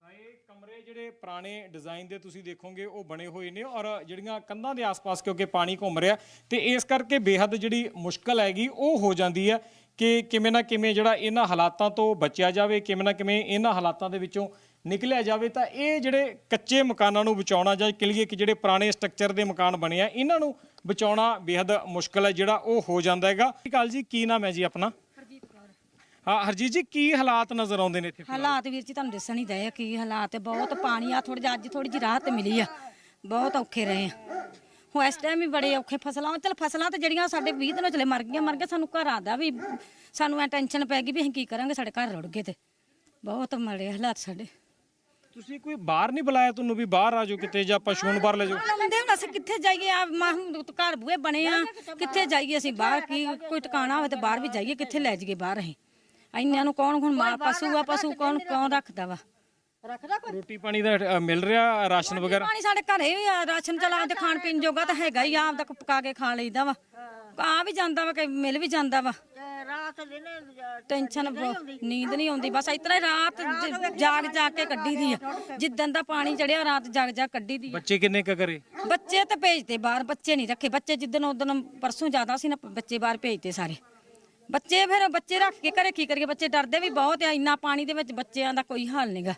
ਤਾਂ ਇਹ ਕਮਰੇ ਜਿਹੜੇ ਪੁਰਾਣੇ ਡਿਜ਼ਾਈਨ ਦੇ ਤੁਸੀਂ ਦੇਖੋਗੇ ਉਹ ਬਣੇ ਹੋਏ ਨੇ ਔਰ ਜਿਹੜੀਆਂ ਕੰਧਾਂ ਦੇ ਆਸ-ਪਾਸ ਕਿਉਂਕਿ ਪਾਣੀ ਘੁੰਮ ਰਿਹਾ ਤੇ ਇਸ ਕਰਕੇ ਬੇਹੱਦ ਜਿਹੜੀ ਮੁਸ਼ਕਲ ਹੈਗੀ ਉਹ ਹੋ ਜਾਂਦੀ ਹੈ। ਕਿ ਕਿਵੇਂ ਨਾ ਕਿਵੇਂ ਜਿਹੜਾ ਇਹਨਾਂ ਹਾਲਾਤਾਂ ਤੋਂ ਬਚਿਆ ਜਾਵੇ ਕਿਵੇਂ ਨਾ ਕਿਵੇਂ ਇਹਨਾਂ ਹਾਲਾਤਾਂ ਦੇ ਵਿੱਚੋਂ ਨਿਕਲਿਆ ਜਾਵੇ ਤਾਂ ਇਹ ਜਿਹੜੇ ਕੱਚੇ ਮਕਾਨਾਂ ਨੂੰ ਬਚਾਉਣਾ ਜਾਂ ਕਹੀਏ ਕਿ ਜਿਹੜੇ ਪੁਰਾਣੇ ਸਟਰਕਚਰ ਦੇ ਮਕਾਨ ਬਣੇ ਆ ਇਹਨਾਂ ਨੂੰ ਬਚਾਉਣਾ ਬੇਹੱਦ ਮੁਸ਼ਕਲ ਹੈ ਜਿਹੜਾ ਉਹ ਹੋ ਜਾਂਦਾ ਹੈਗਾ। ਅਕਾਲ ਜੀ ਕੀ ਨਾਮ ਹੈ ਜੀ ਆਪਣਾ? ਹਰਜੀਤ ਕੌਰ। ਹਾਂ ਹਰਜੀਤ ਜੀ ਕੀ ਹਾਲਾਤ ਨਜ਼ਰ ਆਉਂਦੇ ਨੇ ਇੱਥੇ ਹਾਲਾਤ ਵੀਰ ਜੀ ਤੁਹਾਨੂੰ ਦੱਸਣ ਹੀ ਦਏ ਆ ਕੀ ਹਾਲਾਤ ਹੈ। ਬਹੁਤ ਪਾਣੀ ਆ ਥੋੜੀ ਜਿਹੀ ਅੱਜ ਥੋੜੀ ਜਿਹੀ ਰਾਹਤ ਮਿਲੀ ਆ। ਬਹੁਤ ਔਖੇ ਰਹੇ ਆ। ਹੁਣ ਇਸ ਟਾਈਮ ਵੀ ਬੜੇ ਔਖੇ ਫਸਲਾਂ ਚਲ ਫਸਲਾਂ ਤੇ ਜਿਹੜੀਆਂ ਸਾਡੇ 20 ਦਿਨੋਂ ਚਲੇ ਮਰ ਗਈਆਂ ਮਰ ਗਏ ਸਾਨੂੰ ਘਰਾਂ ਦਾ ਵੀ ਸਾਨੂੰ ਐ ਟੈਨਸ਼ਨ ਪੈ ਗਈ ਵੀ ਅਸੀਂ ਕੀ ਕਰਾਂਗੇ ਸਾਡੇ ਘਰ ਰੁੜ ਗਏ ਤੇ। ਬਹੁਤ ਮਾੜੇ ਹਾਲਾਤ ਸਾਡੇ। ਤੁਸੀਂ ਕੋਈ ਬਾਹਰ ਨਹੀਂ ਬੁਲਾਇਆ ਤੁਹਾਨੂੰ ਵੀ ਬਾਹਰ ਆ ਜਾਓ ਕਿਤੇ ਜਾਂ ਪਸ਼ੂਆਂ ਨੂੰ ਬਾਹਰ ਲੈ ਜਾਓ? ਹੁਣ ਅਸੀਂ ਕਿੱਥੇ ਜਾਈਏ? ਆ ਘਰ ਬੂਏ ਬਣੇ ਆ ਕਿੱਥੇ ਜਾਈਏ ਅਸੀਂ ਬਾਹਰ? ਕੀ ਕੋਈ ਟਿਕਾਣਾ ਹੋਵੇ ਤੇ ਬਾਹਰ ਵੀ ਜਾਈਏ ਕਿੱਥੇ ਲੈ ਜਾਈਏ ਬਾਹਰ ਅਸੀਂ? ਇੰਨਿਆਂ ਨੂੰ ਕੌਣ ਹੁਣ ਮਾਂ ਪਸ਼ੂ ਆ ਪਸ਼ੂ ਕੌਣ ਕੌਣ ਰੱਖਦਾ ਵਾ? ਰੱਖਦਾ ਕੋਈ? ਰੋਟੀ ਪਾਣੀ ਦਾ ਅ, ਮਿਲ ਰਿਹਾ ਰਾਸ਼ਨ ਵਗੈਰਾ? ਪਾਣੀ ਸਾਡੇ ਘਰੇ ਵੀ ਆ ਰਾਸ਼ਨ ਚਲਾ ਤੇ ਖਾਣ ਪੀਣ ਜੋਗਾ ਤਾਂ ਹੈਗਾ ਹੀ ਆ ਆਪਦਾ ਪਕਾ ਕੇ ਖਾ ਲਈਦਾ ਵਾ। ਆ ਵੀ ਜਾਂਦਾ ਵਾ ਕਿ ਮਿਲ ਵੀ ਜਾਂਦਾ ਵਾ। ਤੇ ਰਾਤ ਦਿਨੇ ਟੈਨਸ਼ਨ ਨੀਂਦ ਨਹੀਂ ਆਉਂਦੀ। ਬਸ ਹੀ ਰਾਤ ਜ- ਜਾਗ ਜਾਗ ਕੇ ਕੱਢੀ ਦੀ ਆ। ਜਿੱਦਣ ਦਾ ਪਾਣੀ ਚੜਿਆ ਰਾਤ ਜਾਗ ਜਾਗ ਕੱਢੀ ਦੀ ਆ। ਬੱਚੇ ਕਿੰਨੇ ਕ ਕਰੇ ਬੱਚੇ ਤੇ ਭੇਜਦੇ ਬਾਹਰ ਬੱਚੇ ਨਹੀਂ ਰੱਖੇ। ਬੱਚੇ ਜਿੱਦਣ ਉਦੋਂ ਪਰਸੋਂ ਜ਼ਿਆਦਾ ਸੀ ਨਾ ਬੱਚੇ ਬਾਹਰ ਭੇਜਦੇ ਸਾਰੇ। ਬੱਚੇ ਫਿਰ ਬੱਚੇ ਰੱਖ ਕੇ ਘਰੇ ਕੀ ਕਰੀਏ? ਬੱਚੇ ਡਰਦੇ ਵੀ ਬਹੁਤ ਆ ਇੰਨਾ ਪਾਣੀ ਦੇ ਵਿੱਚ ਬੱਚਿਆਂ ਦਾ ਕੋਈ ਹਾਲ ਨਹੀਂਗਾ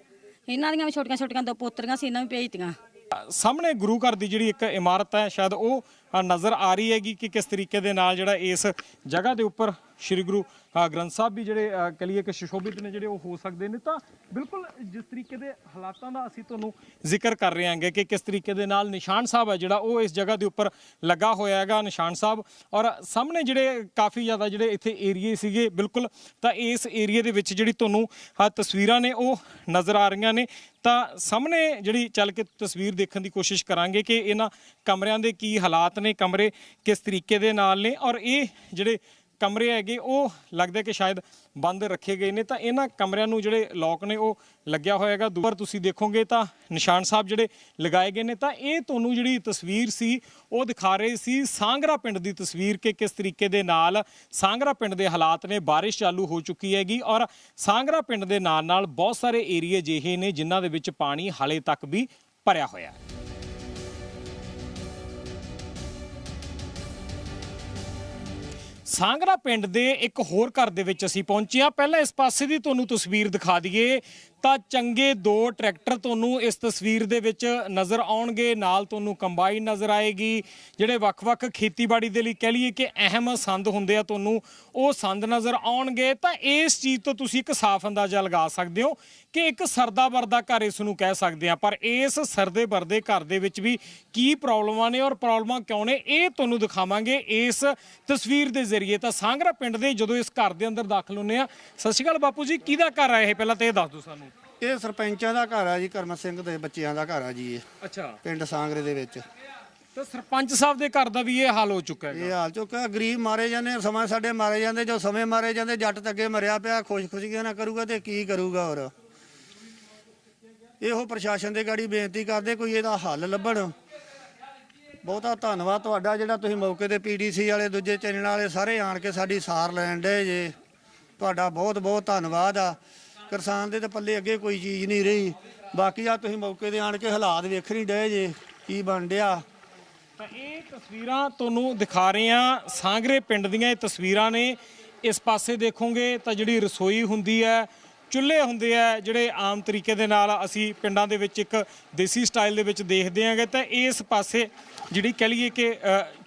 ਇਹਨਾਂ ਦੀਆਂ ਵੀ ਛੋਟੀਆਂ ਛੋਟੀਆਂ ਦੋ ਪੋਤਰੀਆਂ ਸੀ, ਇਹਨਾਂ ਵੀ ਭੇਜਤੀਆਂ। ਸਾਹਮਣੇ ਗੁਰੂ ਘਰ ਦੀ ਜਿਹੜੀ ਇੱਕ ਇਮਾਰਤ ਹੈ, ਸ਼ਾਇਦ ਉਹ ਨਜ਼ਰ ਆ ਰਹੀ ਹੈਗੀ ਕਿ ਕਿਸ ਤਰੀਕੇ ਦੇ ਨਾਲ ਜਿਹੜਾ ਇਸ ਜਗ੍ਹਾ ਦੇ ਉੱਪਰ ਸ੍ਰੀ ਗੁਰੂ ਗ੍ਰੰਥ ਸਾਹਿਬ ਵੀ ਜਿਹੜੇ ਅ, ਕਹਿ ਲਈਏ ਕਿ ਸੁਸ਼ੋਭਿਤ ਨੇ ਜਿਹੜੇ ਉਹ ਹੋ ਸਕਦੇ ਨੇ ਤਾਂ ਬਿਲਕੁਲ ਜਿਸ ਤਰੀਕੇ ਦੇ ਹਾਲਾਤਾਂ ਦਾ ਅਸੀਂ ਤੁਹਾਨੂੰ ਜ਼ਿਕਰ ਕਰ ਰਹੇ ਹਾਂਗੇ ਕਿ ਕਿਸ ਤਰੀਕੇ ਦੇ ਨਾਲ ਨਿਸ਼ਾਨ ਸਾਹਿਬ ਹੈ ਜਿਹੜਾ ਉਹ ਇਸ ਜਗ੍ਹਾ ਦੇ ਉੱਪਰ ਲੱਗਾ ਹੋਇਆ ਹੈਗਾ ਨਿਸ਼ਾਨ ਸਾਹਿਬ। ਔਰ ਸਾਹਮਣੇ ਜਿਹੜੇ ਕਾਫੀ ਜ਼ਿਆਦਾ ਜਿਹੜੇ ਇੱਥੇ ਏਰੀਏ ਸੀਗੇ ਬਿਲਕੁਲ ਤਾਂ ਇਸ ਏਰੀਏ ਦੇ ਵਿੱਚ ਜਿਹੜੀ ਤੁਹਾਨੂੰ ਆਹ ਤਸਵੀਰਾਂ ਨੇ ਉਹ ਨਜ਼ਰ ਆ ਰਹੀਆਂ ਨੇ। ਤਾਂ ਸਾਹਮਣੇ ਜਿਹੜੀ ਚੱਲ ਕੇ ਤਸਵੀਰ ਦੇਖਣ ਦੀ ਕੋਸ਼ਿਸ਼ ਕਰਾਂਗੇ ਕਿ ਇਹਨਾਂ ਕਮਰਿਆਂ ਦੇ ਕੀ ਹਾਲਾਤ ਨੇ ਕਮਰੇ ਕਿਸ ਤਰੀਕੇ ਦੇ ਨਾਲ ਨੇ। ਔਰ ਇਹ ਜਿਹੜੇ ਕਮਰੇ ਹੈਗੇ, ਉਹ ਲੱਗਦਾ ਕਿ ਸ਼ਾਇਦ ਬੰਦ ਰੱਖੇ ਗਏ ਨੇ। ਤਾਂ ਇਹਨਾਂ ਕਮਰਿਆਂ ਨੂੰ ਜਿਹੜੇ ਲੋਕ ਨੇ, ਉਹ ਲੱਗਿਆ ਹੋਇਆ ਹੈਗਾ। ਦੂਰ ਤੁਸੀਂ ਦੇਖੋਗੇ ਤਾਂ ਨਿਸ਼ਾਨ ਸਾਹਿਬ ਜਿਹੜੇ ਲਗਾਏ ਗਏ ਨੇ, ਤਾਂ ਇਹ ਤੁਹਾਨੂੰ ਜਿਹੜੀ ਤਸਵੀਰ ਸੀ, ਉਹ ਦਿਖਾ ਰਹੇ ਸੀ ਸਾਂਗਰਾ ਪਿੰਡ ਦੀ ਤਸਵੀਰ ਕਿ ਕਿਸ ਤਰੀਕੇ ਦੇ ਨਾਲ ਸਾਂਗਰਾ ਪਿੰਡ ਦੇ ਹਾਲਾਤ ਨੇ, ਬਾਰਿਸ਼ ਚਾਲੂ ਹੋ ਚੁੱਕੀ ਹੈਗੀ ਔਰ ਸਾਂਗਰਾ ਪਿੰਡ ਦੇ ਨਾਲ ਨਾਲ ਬਹੁਤ ਸਾਰੇ ਏਰੀਏ ਜਿਹੇ ਨੇ, ਜਿਨ੍ਹਾਂ ਦੇ ਵਿੱਚ ਪਾਣੀ ਹਾਲੇ ਤੱਕ ਵੀ ਭਰਿਆ ਹੋਇਆ ਹੈ। ਸਾਂਗਰਾ ਪਿੰਡ ਦੇ ਇੱਕ ਹੋਰ ਘਰ ਦੇ ਵਿੱਚ ਅਸੀਂ ਪਹੁੰਚੇ ਹਾਂ। ਪਹਿਲਾਂ ਇਸ ਪਾਸੇ ਦੀ ਤੁਹਾਨੂੰ ਤਸਵੀਰ ਦਿਖਾ ਦਈਏ ਤਾਂ ਚੰਗੇ ਦੋ ਟਰੈਕਟਰ ਤੁਹਾਨੂੰ ਇਸ ਤਸਵੀਰ ਦੇ ਵਿੱਚ ਨਜ਼ਰ ਆਉਣਗੇ। ਨਾਲ ਤੁਹਾਨੂੰ ਕੰਬਾਈਨ ਨਜ਼ਰ ਆਏਗੀ। ਜਿਹੜੇ ਵੱਖ-ਵੱਖ ਖੇਤੀਬਾੜੀ ਦੇ ਲਈ ਕਹਿ ਲਈਏ ਕਿ ਅਹਿਮ ਸੰਦ ਹੁੰਦੇ ਆ ਤੁਹਾਨੂੰ, ਉਹ ਸੰਦ ਨਜ਼ਰ ਆਉਣਗੇ। ਤਾਂ ਇਸ ਚੀਜ਼ ਤੋਂ ਤੁਸੀਂ ਇੱਕ ਸਾਫ਼ ਅੰਦਾਜ਼ਾ ਲਗਾ ਸਕਦੇ ਹੋ ਕਿ ਇੱਕ ਸਰਦਾ ਵਰਦਾ ਘਰ ਇਸ ਨੂੰ ਕਹਿ ਸਕਦੇ ਆ। ਪਰ ਇਸ ਸਰਦੇ ਵਰਦੇ ਘਰ ਦੇ ਵਿੱਚ ਵੀ ਕੀ ਪ੍ਰੋਬਲਮਾਂ ਨੇ ਔਰ ਪ੍ਰੋਬਲਮਾਂ ਕਿਉਂ ਨੇ, ਇਹ ਤੁਹਾਨੂੰ ਦਿਖਾਵਾਂਗੇ ਇਸ ਤਸਵੀਰ ਦੇ ਜ਼ਰੀਏ। ਤਾਂ ਸਾਂਗਰਾ ਪਿੰਡ ਦੇ ਜਦੋਂ ਇਸ ਘਰ ਦੇ ਅੰਦਰ ਦਾਖਲ ਹੁੰਨੇ ਆ, ਸਤਿ ਸ਼੍ਰੀ ਅਕਾਲ ਬਾਪੂ ਜੀ, ਕਿਹਦਾ ਘਰ ਆ ਇਹ? ਪਹਿਲਾਂ ਤੇ ਇਹ ਦੱਸ ਦਿਓ ਸਾਨੂੰ। ਇਹ ਸਰਪੰਚਾਂ ਦਾ ਘਰ ਆ ਜੀ ਕਰਮ ਸਿੰਘ ਦੇ ਬੱਚਿਆਂ ਦਾ ਘਰ ਆ ਜੀ ਇਹ। ਅੱਛਾ। ਪਿੰਡ ਸਾਂਗਰੇ ਦੇ ਵਿੱਚ। ਤਾਂ ਸਰਪੰਚ ਸਾਹਿਬ ਦੇ ਘਰ ਦਾ ਵੀ ਇਹ ਹਾਲ ਹੋ ਚੁੱਕਾ ਹੈ ਇਹ ਹਾਲ ਚੁੱਕਾ ਗਰੀਬ ਮਾਰੇ ਜਾਂਦੇ ਸਮਾਂ ਸਾਡੇ ਮਾਰੇ ਜਾਂਦੇ ਜੋ ਸਮੇਂ ਮਾਰੇ ਜਾਂਦੇ ਜੱਟ ਤੇ ਅੱਗੇ ਮਰਿਆ ਪਿਆ ਖੁਸ਼ ਖੁਸ਼ੀਆਂ ਨਾ ਕਰੂਗਾ ਤੇ ਕੀ ਕਰੂਗਾ ਹੋਰ। ਇਹੋ ਪ੍ਰਸ਼ਾਸਨ ਦੇ ਗਾੜੀ ਬੇਨਤੀ ਕਰਦੇ ਕੋਈ ਇਹਦਾ ਹੱਲ ਲੱਭਣ। ਬਹੁਤਾ ਧੰਨਵਾਦ ਤੁਹਾਡਾ ਜਿਹੜਾ ਤੁਸੀਂ ਮੌਕੇ ਤੇ ਪੀਡੀਸੀ ਵਾਲੇ ਦੂਜੇ ਚੈਨਲ ਵਾਲੇ ਸਾਰੇ ਆਣ ਕੇ ਸਾਡੀ ਸਾਰ ਲੈਣ ਦੇ ਜੇ। ਤੁਹਾਡਾ ਬਹੁਤ ਬਹੁਤ ਧੰਨਵਾਦ ਆ। ਕਿਸਾਨ ਦੇ ਤਾਂ ਪੱਲੇ ਅੱਗੇ ਕੋਈ ਚੀਜ਼ ਨਹੀਂ ਰਹੀ। ਬਾਕੀ ਆ ਤੁਸੀਂ ਮੌਕੇ ਤੇ ਆਣ ਕੇ ਹਾਲਾਤ ਵੇਖ ਨਹੀਂ ਡਏ ਜੇ, ਕੀ ਬਣ ਡਿਆ। ਤਾਂ ਇਹ ਤਸਵੀਰਾਂ ਤੁਹਾਨੂੰ ਦਿਖਾ ਰਹੇ ਹਾਂ। ਸਾਂਗਰੇ ਪਿੰਡ ਦੀਆਂ ਇਹ ਤਸਵੀਰਾਂ ਨੇ। ਇਸ ਪਾਸੇ ਦੇਖੋਗੇ ਤਾਂ ਜਿਹੜੀ ਰਸੋਈ ਹੁੰਦੀ ਹੈ, ਚੁੱਲ੍ਹੇ ਹੁੰਦੇ ਆ, ਜਿਹੜੇ ਆਮ ਤਰੀਕੇ ਦੇ ਨਾਲ ਅਸੀਂ ਪਿੰਡਾਂ ਦੇ ਵਿੱਚ ਇੱਕ ਦੇਸੀ ਸਟਾਈਲ ਦੇ ਵਿੱਚ ਦੇਖਦੇ ਆਂਗੇ ਤਾਂ ਇਸ ਪਾਸੇ ਜਿਹੜੀ ਕਹਿ ਲਈਏ ਕਿ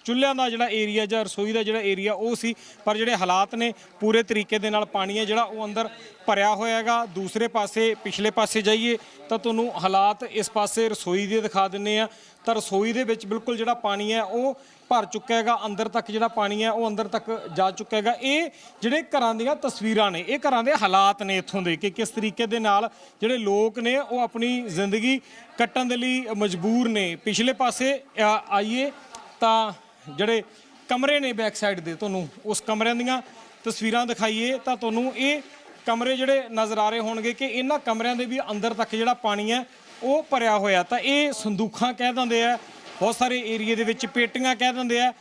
ਚੁੱਲ੍ਹਿਆਂ ਦਾ ਜਿਹੜਾ ਏਰੀਆ ਜਾਂ ਰਸੋਈ ਦਾ ਜਿਹੜਾ ਏਰੀਆ ਉਹ ਸੀ, ਪਰ ਜਿਹੜੇ ਹਾਲਾਤ ਨੇ, ਪੂਰੇ ਤਰੀਕੇ ਦੇ ਨਾਲ ਪਾਣੀ ਹੈ ਜਿਹੜਾ ਉਹ ਅੰਦਰ ਭਰਿਆ ਹੋਇਆ ਹੈਗਾ ਦੂਸਰੇ ਪਾਸੇ, ਪਿਛਲੇ ਪਾਸੇ ਜਾਈਏ, ਤਾਂ ਤੁਹਾਨੂੰ ਹਾਲਾਤ ਇਸ ਪਾਸੇ ਰਸੋਈ ਦੇ ਦਿਖਾ ਦਿੰਨੇ ਆ। ਤਾਂ ਰਸੋਈ ਦੇ ਵਿੱਚ ਬਿਲਕੁਲ ਜਿਹੜਾ ਪਾਣੀ ਹੈ, ਉਹ ਭਰ ਚੁੱਕਾ ਹੈਗਾ। ਅੰਦਰ ਤੱਕ ਜਿਹੜਾ ਪਾਣੀ ਹੈ, ਉਹ ਅੰਦਰ ਤੱਕ ਜਾ ਚੁੱਕਾ ਹੈਗਾ। ਇਹ ਜਿਹੜੇ ਘਰਾਂ ਦੀਆਂ ਤਸਵੀਰਾਂ ਨੇ, ਇਹ ਘਰਾਂ ਦੇ ਹਾਲਾਤ ਨੇ ਇੱਥੋਂ ਦੇ ਕਿ ਕਿਸ ਤਰੀਕੇ ਦੇ ਨਾਲ ਜਿਹੜੇ ਲੋਕ ਨੇ, ਉਹ ਆਪਣੀ ਜ਼ਿੰਦਗੀ ਕੱਟਣ ਦੇ ਲਈ ਮਜਬੂਰ ਨੇ। ਪਿਛਲੇ ਪਾਸੇ ਆਈਏ ਤਾਂ ਜਿਹੜੇ ਕਮਰੇ ਨੇ ਬੈਕ ਸਾਈਡ ਦੇ, ਤੁਹਾਨੂੰ ਉਸ ਕਮਰਿਆਂ ਦੀਆਂ ਤਸਵੀਰਾਂ ਦਿਖਾਈਏ ਤਾਂ ਤੁਹਾਨੂੰ ਇਹ ਕਮਰੇ ਜਿਹੜੇ ਨਜ਼ਰ ਆ ਰਹੇ ਹੋਣਗੇ ਕਿ ਇਹਨਾਂ ਕਮਰਿਆਂ ਦੇ ਵੀ ਅੰਦਰ ਤੱਕ ਜਿਹੜਾ ਪਾਣੀ ਹੈ, ਉਹ ਭਰਿਆ ਹੋਇਆ ਤਾਂ ਇਹ ਸੰਦੂਖਾਂ ਕਹਿ ਦਿੰਦੇ ਆ, ਬਹੁਤ ਸਾਰੇ ਏਰੀਏ ਦੇ ਵਿੱਚ ਪੇਟੀਆਂ ਕਹਿ ਦਿੰਦੇ ਆ।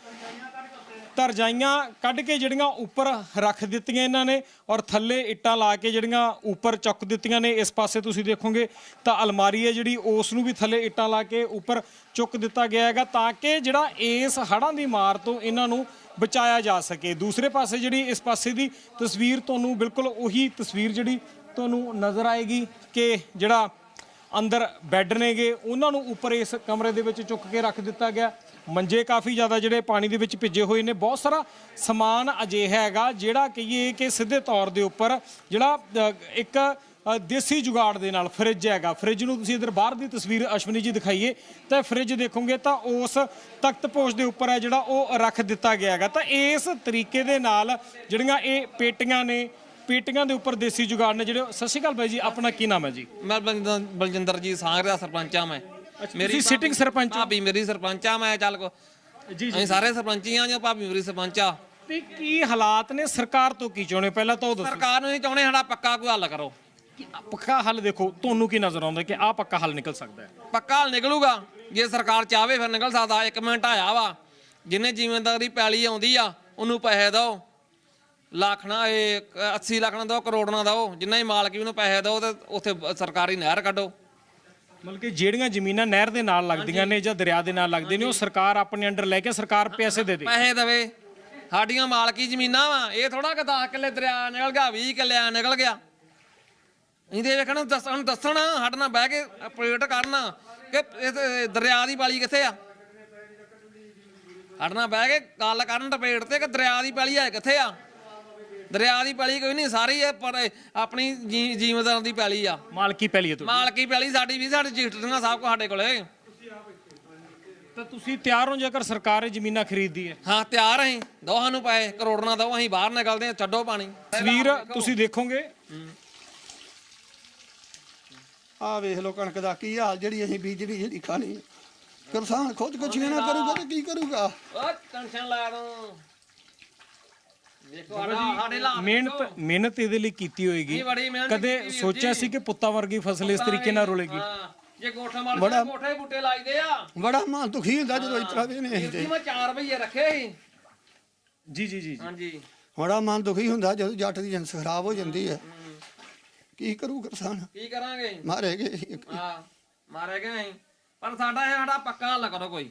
ਤਾਂ ਰਜਾਈਆਂ ਕੱਢ ਕੇ ਜਿਹੜੀਆਂ ਉੱਪਰ ਰੱਖ ਦਿੱਤੀਆਂ ਇਹਨਾਂ ਨੇ ਔਰ ਥੱਲੇ ਇੱਟਾਂ ਲਾ ਕੇ ਜਿਹੜੀਆਂ ਉੱਪਰ ਚੁੱਕ ਦਿੱਤੀਆਂ ਨੇ, ਇਸ ਪਾਸੇ ਤੁਸੀਂ ਦੇਖੋਗੇ ਤਾਂ ਅਲਮਾਰੀ ਹੈ ਜਿਹੜੀ, ਉਸ ਨੂੰ ਵੀ ਥੱਲੇ ਇੱਟਾਂ ਲਾ ਕੇ ਉੱਪਰ ਚੁੱਕ ਦਿੱਤਾ ਗਿਆ ਹੈਗਾ ਤਾਂ ਕਿ ਜਿਹੜਾ ਇਸ ਹੜ੍ਹਾਂ ਦੀ ਮਾਰ ਤੋਂ ਇਹਨਾਂ ਨੂੰ ਬਚਾਇਆ ਜਾ ਸਕੇ। ਦੂਸਰੇ ਪਾਸੇ ਜਿਹੜੀ ਇਸ ਪਾਸੇ ਦੀ ਤਸਵੀਰ ਤੁਹਾਨੂੰ ਬਿਲਕੁਲ ਉਹੀ ਤਸਵੀਰ ਜਿਹੜੀ ਤੁਹਾਨੂੰ ਨਜ਼ਰ ਆਏਗੀ ਕਿ ਜਿਹੜਾ ਅੰਦਰ ਬੈੱਡ ਨੇਗੇ, ਉਹਨਾਂ ਨੂੰ ਉੱਪਰ ਇਸ ਕਮਰੇ ਦੇ ਵਿੱਚ ਚੁੱਕ ਕੇ ਰੱਖ ਦਿੱਤਾ ਗਿਆ। ਮੰਜੇ ਕਾਫੀ ਜ਼ਿਆਦਾ ਜਿਹੜੇ ਪਾਣੀ ਦੇ ਵਿੱਚ ਭਿੱਜੇ ਹੋਏ ਨੇ। ਬਹੁਤ ਸਾਰਾ ਸਮਾਨ ਅਜਿਹਾ ਹੈਗਾ, ਜਿਹੜਾ ਕਹੀਏ ਕਿ ਸਿੱਧੇ ਤੌਰ ਦੇ ਉੱਪਰ ਜਿਹੜਾ ਇੱਕ ਦੇਸੀ ਜੁਗਾੜ ਦੇ ਨਾਲ ਫ੍ਰਿਜ ਹੈਗਾ। ਫ੍ਰਿਜ ਨੂੰ ਤੁਸੀਂ ਇਧਰ ਬਾਹਰ ਦੀ ਤਸਵੀਰ ਅਸ਼ਵਨੀ ਜੀ ਦਿਖਾਈਏ, ਤਾਂ ਫ੍ਰਿਜ ਦੇਖੋਗੇ ਤਾਂ ਉਸ ਤਖਤ ਪੋਸ਼ ਦੇ ਉੱਪਰ ਹੈ ਜਿਹੜਾ ਉਹ ਰੱਖ ਦਿੱਤਾ ਗਿਆ ਹੈਗਾ। ਤਾਂ ਇਸ ਤਰੀਕੇ ਦੇ ਨਾਲ ਜਿਹੜੀਆਂ ਇਹ ਪੇਟੀਆਂ ਨੇ ਪੇਟੀਆਂ ਦੇ ਉੱਪਰ ਦੇਸੀ ਜੁਗਾੜ ਨੇ ਜਿਹੜੇ ਸਤਿ ਸ਼੍ਰੀ ਅਕਾਲ ਬਾਈ ਜੀ ਆਪਣਾ ਕੀ ਨਾਮ ਹੈ ਜੀ? ਮੈਂ ਬਲਜਿੰਦਰ ਬਲਜਿੰਦਰ ਜੀ ਸਾਂਗਰੇ ਦਾ ਸਰਪੰਚ ਆ ਮੈਂ ਤੁਸੀਂ sitting ਸਰਪੰਚ ਹੋ? ਭਾਬੀ ਮੇਰੀ ਸਰਪੰਚ ਆ ਮੈਂ ਚੱਲ ਕੋ ਜੀ ਅਸੀਂ ਸਾਰੇ ਸਰਪੰਚੀ ਆ ਜਾਂ ਭਾਬੀ ਮੇਰੀ ਸਰਪੰਚ ਆ। ਤੇ ਕੀ ਹਾਲਾਤ ਨੇ? ਸਰਕਾਰ ਤੋਂ ਕੀ ਚਾਹੁੰਦੇ? ਪਹਿਲਾਂ ਤਾਂ ਉਹ ਦੱਸੋ। ਸਰਕਾਰ ਨੂੰ ਨਹੀਂ ਚਾਹੁੰਦੇ ਸਾਡਾ ਪੱਕਾ ਕੋਈ ਹੱਲ ਕਰੋ। ਪੱਕਾ ਹੱਲ ਦੇਖੋ ਤੁਹਾਨੂੰ ਕੀ ਨਜ਼ਰ ਆਉਂਦਾ ਕਿ ਆਹ ਪੱਕਾ ਹੱਲ ਨਿਕਲ ਸਕਦਾ ਹੈ? ਪੱਕਾ ਹੱਲ ਨਿਕਲੂਗਾ। ਜੇ ਸਰਕਾਰ ਚਾਹਵੇ ਫਿਰ ਨਿਕਲ ਸਕਦਾ ਇੱਕ ਮਿੰਟ ਆਇਆ ਵਾ। ਜਿੰਨੇ ਜ਼ਿਮੀਂਦਾਰੀ ਪੈਲੀ ਆਉਂਦੀ ਆ ਉਹਨੂੰ ਪੈਸੇ ਦਿਓ। ਲੱਖਣਾ ਇਹ 80 ਲੱਖ ਨਾ ਦਿਓ ਕਰੋੜ ਨਾ ਦਿਓ ਜਿੰਨਾ ਹੀ ਮਾਲਕ ਵੀ ਉਹਨੂੰ ਪੈਸੇ ਦਿਓ ਤੇ ਉੱਥੇ ਸਰਕਾਰੀ ਨਹਿਰ ਕੱਢੋ ਮਤਲਬ ਕਿ ਜਿਹੜੀਆਂ ਜ਼ਮੀਨਾਂ ਨਹਿਰ ਦੇ ਨਾਲ ਲੱਗਦੀਆਂ ਨੇ ਜਾਂ ਦਰਿਆ ਦੇ ਨਾਲ ਲੱਗਦੇ ਨੇ ਉਹ ਸਰਕਾਰ ਆਪਣੇ ਅੰਡਰ ਲੈ ਕੇ ਸਰਕਾਰ ਪੈਸੇ ਦੇ ਦੇ ਪੈਸੇ ਦੇਵੇ ਸਾਡੀਆਂ ਮਾਲਕੀ ਜ਼ਮੀਨਾਂ ਵਾ ਇਹ ਥੋੜਾ ਕਿ 10 ਕਿੱਲੇ ਦਰਿਆ ਨਿਕਲ ਗਿਆ 20 ਕਿੱਲੇ ਨਿਕਲ ਗਿਆ ਇਹਦੇ ਵੇਖਣ ਦੱਸਣ ਦੱਸਣਾ ਸਾਡੇ ਨਾਲ ਬਹਿ ਕੇ ਅਪਡੇਟ ਕਰਨਾ ਕਿ ਦਰਿਆ ਦੀ ਪਾਲੀ ਕਿੱਥੇ ਆ ਸਾਡੇ ਨਾਲ ਬਹਿ ਕੇ ਗੱਲ ਕਰਨ ਡਿਬੇਟ ਤੇ ਕਿ ਦਰਿਆ ਦੀ ਪਾਲੀ ਹੈ ਕਿੱਥੇ ਆ ਦਰਿਆ ਦੀ ਪਾਲੀ ਕੋਈ ਨਹੀਂ ਸਾਰੀ ਇਹ ਪਰ ਆਪਣੀ ਜੀ- ਜ਼ਿਮੀਂਦਾਰਾਂ ਦੀ ਪਾਲੀ ਆ। ਮਾਲਕੀ ਪਹਿਲੀ ਹੈ ਤੁਹਾਡੀ। ਮਾਲਕੀ ਪਾਲੀ ਸਾਡੀ ਵੀ ਸਾਡੇ ਰਜਿਸਟਰੀਆਂ ਸਭ ਕੁਝ ਸਾਡੇ ਕੋਲੇ। ਤਾਂ ਤੁਸੀਂ ਤਿਆਰ ਹੋ ਜੇਕਰ ਸਰਕਾਰ ਇਹ ਜ਼ਮੀਨਾਂ ਖਰੀਦਦੀ ਹੈ? ਹਾਂ ਤਿਆਰ ਅਸੀਂ। ਦੋਹਾਂ ਨੂੰ ਪਏ ਕਰੋੜ ਦੋ ਅਸੀਂ ਬਾਹਰ ਨਿਕਲਦੇ ਹਾਂ ਛੱਡੋ ਪਾਣੀ। ਤਸਵੀਰ ਤੁਸੀਂ ਦੇਖੋਗੇ? ਆਹ ਵੇਖ ਲਓ ਕਣਕ ਦਾ ਕੀ ਹਾਲ ਜਿਹੜੀ ਅਸੀਂ ਬੀਜੜੀ ਜਿਹੜੀ ਖਾਣੀ। ਕਿਸਾਨ ਖੁਦਕੁਸ਼ੀਆਂ ਨਾ ਕਰੂਗਾ ਤੇ ਕੀ ਕਰੂਗਾ? ਓ ਟੈਨਸ਼ਨ ਲਾ ਦੋ। ਲਾ ਮਿਹਨਤ ਮਿਹਨਤ ਇਹਦੇ ਲਈ ਕੀਤੀ ਹੋਏਗੀ। ਇਹ ਕਦੇ ਸੋਚਿਆ। ਸੀ ਕਿ ਪੁੱਤਾਂ ਵਰਗੀ ਫਸਲ ਇਸ ਤਰੀਕੇ ਨਾਲ ਰੁਲੇਗੀ। ਜੇ ਗੋਠਾ ਮਾਰ ਬੜਾ- ਕੇ ਕੋਠੇ ਬੂਟੇ ਲਾਈਦੇ ਆ। ਬੜਾ ਮਨ ਦੁਖੀ ਹੁੰਦਾ ਜਦੋਂ ਇਸ ਤਰ੍ਹਾਂ ਦੇ ਨੇ। ਜੀ ਮੈਂ 4 ਰੁਪਏ ਰੱਖੇ ਸੀ। ਜੀ ਜੀ ਜੀ ਹਾਂਜੀ। ਬੜਾ ਮਨ ਦੁਖੀ ਹੁੰਦਾ ਜਦੋਂ ਜੱਟ ਦੀ ਜਿੰਸ ਖਰਾਬ ਹੋ ਜਾਂਦੀ ਹੈ। ਕੀ ਕਰੂ ਕਿਸਾਨ? ਕੀ ਕਰਾਂਗੇ? ਮਾਰੇ ਗਏ ਹਾਂ ਮਾਰੇ ਗਏ ਅਸੀਂ ਪਰ ਸਾਡਾ ਇਹ ਸਾਡਾ ਪੱਕਾ ਹੱਲ ਕਰੋ ਕੋਈ।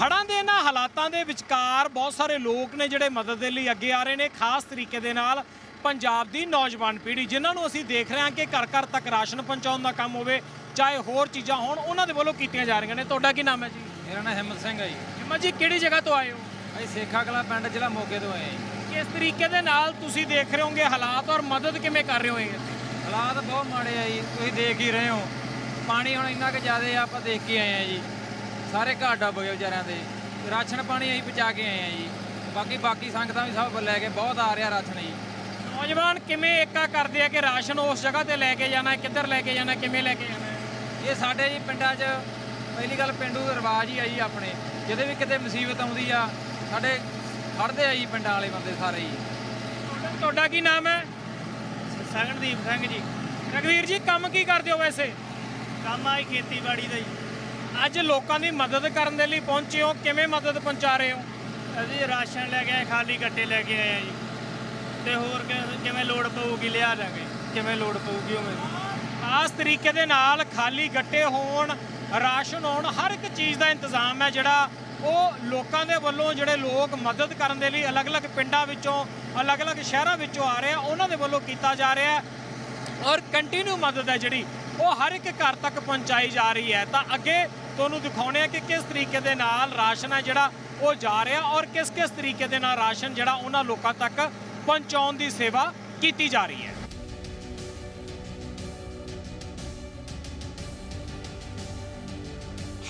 ਹੜ੍ਹਾਂ ਦੇ ਇਹਨਾਂ ਹਾਲਾਤਾਂ ਦੇ ਵਿਚਕਾਰ ਬਹੁਤ ਸਾਰੇ ਲੋਕ ਨੇ ਜਿਹੜੇ ਮਦਦ ਦੇ ਲਈ ਅੱਗੇ ਆ ਰਹੇ ਨੇ ਖਾਸ ਤਰੀਕੇ ਦੇ ਨਾਲ ਪੰਜਾਬ ਦੀ ਨੌਜਵਾਨ ਪੀੜ੍ਹੀ ਜਿਨ੍ਹਾਂ ਨੂੰ ਅਸੀਂ ਦੇਖ ਰਹੇ ਹਾਂ ਕਿ ਘਰ ਘਰ ਤੱਕ ਰਾਸ਼ਨ ਪਹੁੰਚਾਉਣ ਦਾ ਕੰਮ ਹੋਵੇ ਚਾਹੇ ਹੋਰ ਚੀਜ਼ਾਂ ਹੋਣ ਉਹਨਾਂ ਦੇ ਵੱਲੋਂ ਕੀਤੀਆਂ ਜਾ ਰਹੀਆਂ ਨੇ। ਤੁਹਾਡਾ ਕੀ ਨਾਮ ਹੈ ਜੀ? ਮੇਰਾ ਨਾਮ ਹਿੰਮਤ ਸਿੰਘ ਹੈ ਜੀ। ਹਿੰਮਤ ਜੀ ਕਿਹੜੀ ਜਗ੍ਹਾ ਤੋਂ ਆਏ ਹੋ? ਅਸੀਂ ਸੇਖਾ ਕਲਾ ਪਿੰਡ ਜ਼ਿਲ੍ਹਾ ਮੋਗੇ ਤੋਂ ਆਏ ਹਾਂ ਜੀ। ਕਿਸ ਤਰੀਕੇ ਦੇ ਨਾਲ ਤੁਸੀਂ ਦੇਖ ਰਹੇ ਹੋਗੇ ਹਾਲਾਤ ਔਰ ਮਦਦ ਕਿਵੇਂ ਕਰ ਰਹੇ ਹੋਗੇ ਹਾਲਾਤ ਬਹੁਤ ਮਾੜੇ ਆ ਜੀ ਤੁਸੀਂ ਦੇਖ ਹੀ ਰਹੇ ਹੋ। ਪਾਣੀ ਹੁਣ ਇੰਨਾ ਕੁ ਜ਼ਿਆਦਾ ਆਪਾਂ ਦੇਖ ਕੇ ਆਏ ਆ ਜੀ। ਸਾਰੇ ਘਰ ਡੁੱਬ ਗਏ ਵਿਚਾਰਿਆਂ ਦੇ। ਰਾਸ਼ਨ ਪਾਣੀ ਅਸੀਂ ਪਹੁੰਚਾ ਕੇ ਆਏ ਆ ਜੀ। ਬਾਕੀ ਬਾਕੀ ਸੰਗਤਾਂ ਵੀ ਸਭ ਲੈ ਕੇ ਬਹੁਤ ਆ ਰਿਹਾ ਰਾਸ਼ਨ ਜੀ। ਨੌਜਵਾਨ ਕਿਵੇਂ ਏਕਾ ਕਰਦੇ ਆ ਕਿ ਰਾਸ਼ਨ ਉਸ ਜਗ੍ਹਾ ਤੇ ਲੈ ਕੇ ਜਾਣਾ ਕਿੱਧਰ ਲੈ ਕੇ ਜਾਣਾ ਕਿਵੇਂ ਲੈ ਕੇ ਜਾਣਾ? ਇਹ ਸਾਡੇ ਜੀ ਪਿੰਡਾਂ 'ਚ ਪਹਿਲੀ ਗੱਲ ਪਿੰਡੂ ਰਿਵਾਜ ਹੀ ਆ ਜੀ ਆਪਣੇ। ਜਦੋਂ ਵੀ ਕਿਤੇ ਮੁਸੀਬਤ ਆਉਂਦੀ ਆ ਸਾਡੇ ਖੜਦੇ ਆ ਜੀ ਪਿੰਡਾਂ ਵਾਲੇ ਬੰਦੇ ਸਾਰੇ ਜੀ। ਤੁਹਾਡਾ- ਤੁਹਾਡਾ ਕੀ ਨਾਮ ਹੈ? ਸਗਨਦੀਪ ਸਿੰਘ ਜੀ। ਰਗਵੀਰ ਜੀ ਕੰਮ ਕੀ ਕਰਦੇ ਹੋ ਵੈਸੇ? ਕੰਮ ਆਈ ਖੇਤੀਬਾੜੀ ਦਾ ਜੀ। ਅੱਜ ਲੋਕਾਂ ਦੀ ਮਦਦ ਕਰਨ ਦੇ ਲਈ ਪਹੁੰਚੇ ਹੋ ਕਿਵੇਂ ਮਦਦ ਪਹੁੰਚਾ ਰਹੇ ਹੋ? ਅਸੀਂ ਰਾਸ਼ਨ ਲੈ ਕੇ ਆਏ ਖਾਲੀ ਗੱਟੇ ਲੈ ਕੇ ਆਏ ਆ ਜੀ। ਤੇ ਹੋਰ ਕਿ- ਜਿਵੇਂ ਲੋੜ ਪਊਗੀ ਲਿਆ ਦਾਂਗੇ। ਜਿਵੇਂ ਲੋੜ ਪਊਗੀ ਉਵੇਂ ਖਾਸ ਤਰੀਕੇ ਦੇ ਨਾਲ ਖਾਲੀ ਗੱਟੇ ਹੋਣ ਰਾਸ਼ਨ ਹੋਣ ਹਰ ਇੱਕ ਚੀਜ਼ ਦਾ ਇੰਤਜ਼ਾਮ ਹੈ ਜਿਹੜਾ ਉਹ ਲੋਕਾਂ ਦੇ ਵੱਲੋਂ ਜਿਹੜੇ ਲੋਕ ਮਦਦ ਕਰਨ ਦੇ ਲਈ ਅਲੱਗ-ਅਲੱਗ ਪਿੰਡਾਂ ਵਿੱਚੋਂ ਅਲੱਗ-ਅਲੱਗ ਸ਼ਹਿਰਾਂ ਵਿੱਚੋਂ ਆ ਰਹੇ ਆ ਉਹਨਾਂ ਦੇ ਵੱਲੋਂ ਕੀਤਾ ਜਾ ਰਿਹਾ ਹੈ। ਔਰ ਕੰਟੀਨਿਊ ਮਦਦ ਹੈ ਜਿਹੜੀ ਉਹ ਹਰ ਇੱਕ ਘਰ ਤੱਕ ਪਹੁੰਚਾਈ ਜਾ ਰਹੀ ਹੈ। ਤਾਂ ਅੱਗੇ ਤੁਹਾਨੂੰ ਦਿਖਾਉਣੇ ਆ ਕਿ ਕਿਸ ਤਰੀਕੇ ਦੇ ਨਾਲ ਰਾਸ਼ਨ ਹੈ ਜਿਹੜਾ ਉਹ ਜਾ ਰਿਹਾ ਔਰ ਕਿਸ ਕਿਸ ਤਰੀਕੇ ਦੇ ਨਾਲ ਰਾਸ਼ਨ ਜਿਹੜਾ ਉਹਨਾਂ ਲੋਕਾਂ ਤੱਕ ਪਹੁੰਚਾਉਣ ਦੀ ਸੇਵਾ ਕੀਤੀ ਜਾ ਰਹੀ ਹੈ।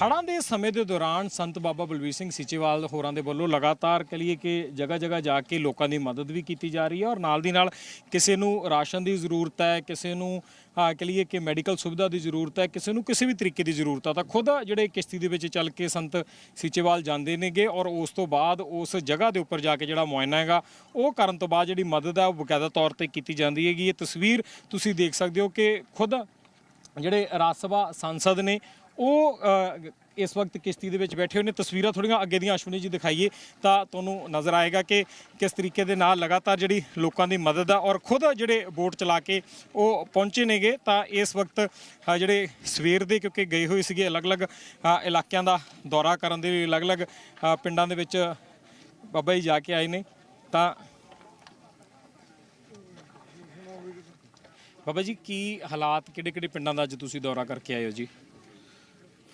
ਹੜ੍ਹਾਂ ਦੇ ਸਮੇਂ ਦੇ ਦੌਰਾਨ ਸੰਤ ਬਾਬਾ ਬਲਵੀਰ ਸਿੰਘ ਸੀਚੇਵਾਲ ਹੋਰਾਂ ਦੇ ਵੱਲੋਂ ਲਗਾਤਾਰ ਕਹੀਏ ਕਿ ਜਗ੍ਹਾ ਜਗ੍ਹਾ ਜਾ ਕੇ ਲੋਕਾਂ ਦੀ ਮਦਦ ਵੀ ਕੀਤੀ ਜਾ ਰਹੀ ਹੈ ਔਰ ਨਾਲ ਦੀ ਨਾਲ ਕਿਸੇ ਨੂੰ ਰਾਸ਼ਨ ਦੀ ਜ਼ਰੂਰਤ ਹੈ, ਕਿਸੇ ਨੂੰ ਹਾਂ ਲਈਏ ਕਿ ਮੈਡੀਕਲ ਸੁਵਿਧਾ ਦੀ ਜ਼ਰੂਰਤ ਹੈ, ਕਿਸੇ ਨੂੰ ਕਿਸੇ ਵੀ ਤਰੀਕੇ ਦੀ ਜ਼ਰੂਰਤ ਹੈ ਤਾਂ ਖੁਦ ਜਿਹੜੇ ਕਿਸ਼ਤੀ ਦੇ ਵਿੱਚ ਚੱਲ ਕੇ ਸੰਤ ਸੀਚੇਵਾਲ ਜਾਂਦੇ ਨੇਗੇ ਔਰ ਉਸ ਤੋਂ ਬਾਅਦ ਉਸ ਜਗ੍ਹਾ ਦੇ ਉੱਪਰ ਜਾ ਕੇ ਜਿਹੜਾ ਮੁਆਇਨਾ ਹੈਗਾ, ਉਹ ਕਰਨ ਤੋਂ ਬਾਅਦ ਜਿਹੜੀ ਮਦਦ ਹੈ ਉਹ ਬਕਾਇਦਾ ਤੌਰ ਤੇ ਕੀਤੀ ਜਾਂਦੀ ਹੈਗੀ। ਇਹ ਤਸਵੀਰ ਤੁਸੀਂ ਦੇਖ ਸਕਦੇ ਹੋ ਕਿ ਖੁਦ ਜਿਹੜੇ ਰਾਜ ਸਭਾ ਸੰਸਦ ਨੇ ਉਹ ਇਸ ਵਕਤ ਕਿਸ਼ਤੀ ਦੇ ਵਿੱਚ ਬੈਠੇ ਹੋਏ ਨੇ। ਤਸਵੀਰਾਂ ਥੋੜੀਆਂ ਅੱਗੇ ਦੀਆਂ ਅਸ਼ਵਨੀ ਜੀ ਦਿਖਾਈਏ ਤਾਂ ਤੁਹਾਨੂੰ ਨਜ਼ਰ ਆਏਗਾ ਕਿ ਕਿਸ ਤਰੀਕੇ ਦੇ ਨਾਲ ਲਗਾਤਾਰ ਜਿਹੜੀ ਲੋਕਾਂ ਦੀ ਮਦਦ ਆ ਔਰ ਖੁਦ ਜਿਹੜੇ ਬੋਟ ਚਲਾ ਕੇ ਉਹ ਪਹੁੰਚੇ ਨੇਗੇ ਤਾਂ ਇਸ ਵਕਤ ਜਿਹੜੇ ਸਵੇਰ ਦੇ ਕਿਉਂਕਿ ਗਏ ਹੋਏ ਸੀਗੇ ਅਲੱਗ-ਅਲੱਗ ਇਲਾਕਿਆਂ ਦਾ ਦੌਰਾ ਕਰਨ ਦੇ ਲਈ ਅਲੱਗ-ਅਲੱਗ ਪਿੰਡਾਂ ਦੇ ਵਿੱਚ ਬਾਬਾ ਜੀ ਜਾ ਕੇ ਆਏ ਨੇ ਤਾਂ ਬਾਬਾ ਜੀ ਕੀ ਹਾਲਾਤ, ਕਿਹੜੇ-ਕਿਹੜੇ ਪਿੰਡਾਂ ਦਾ ਅੱਜ ਤੁਸੀਂ ਦੌਰਾ ਕਰਕੇ ਆਏ ਹੋ ਜੀ?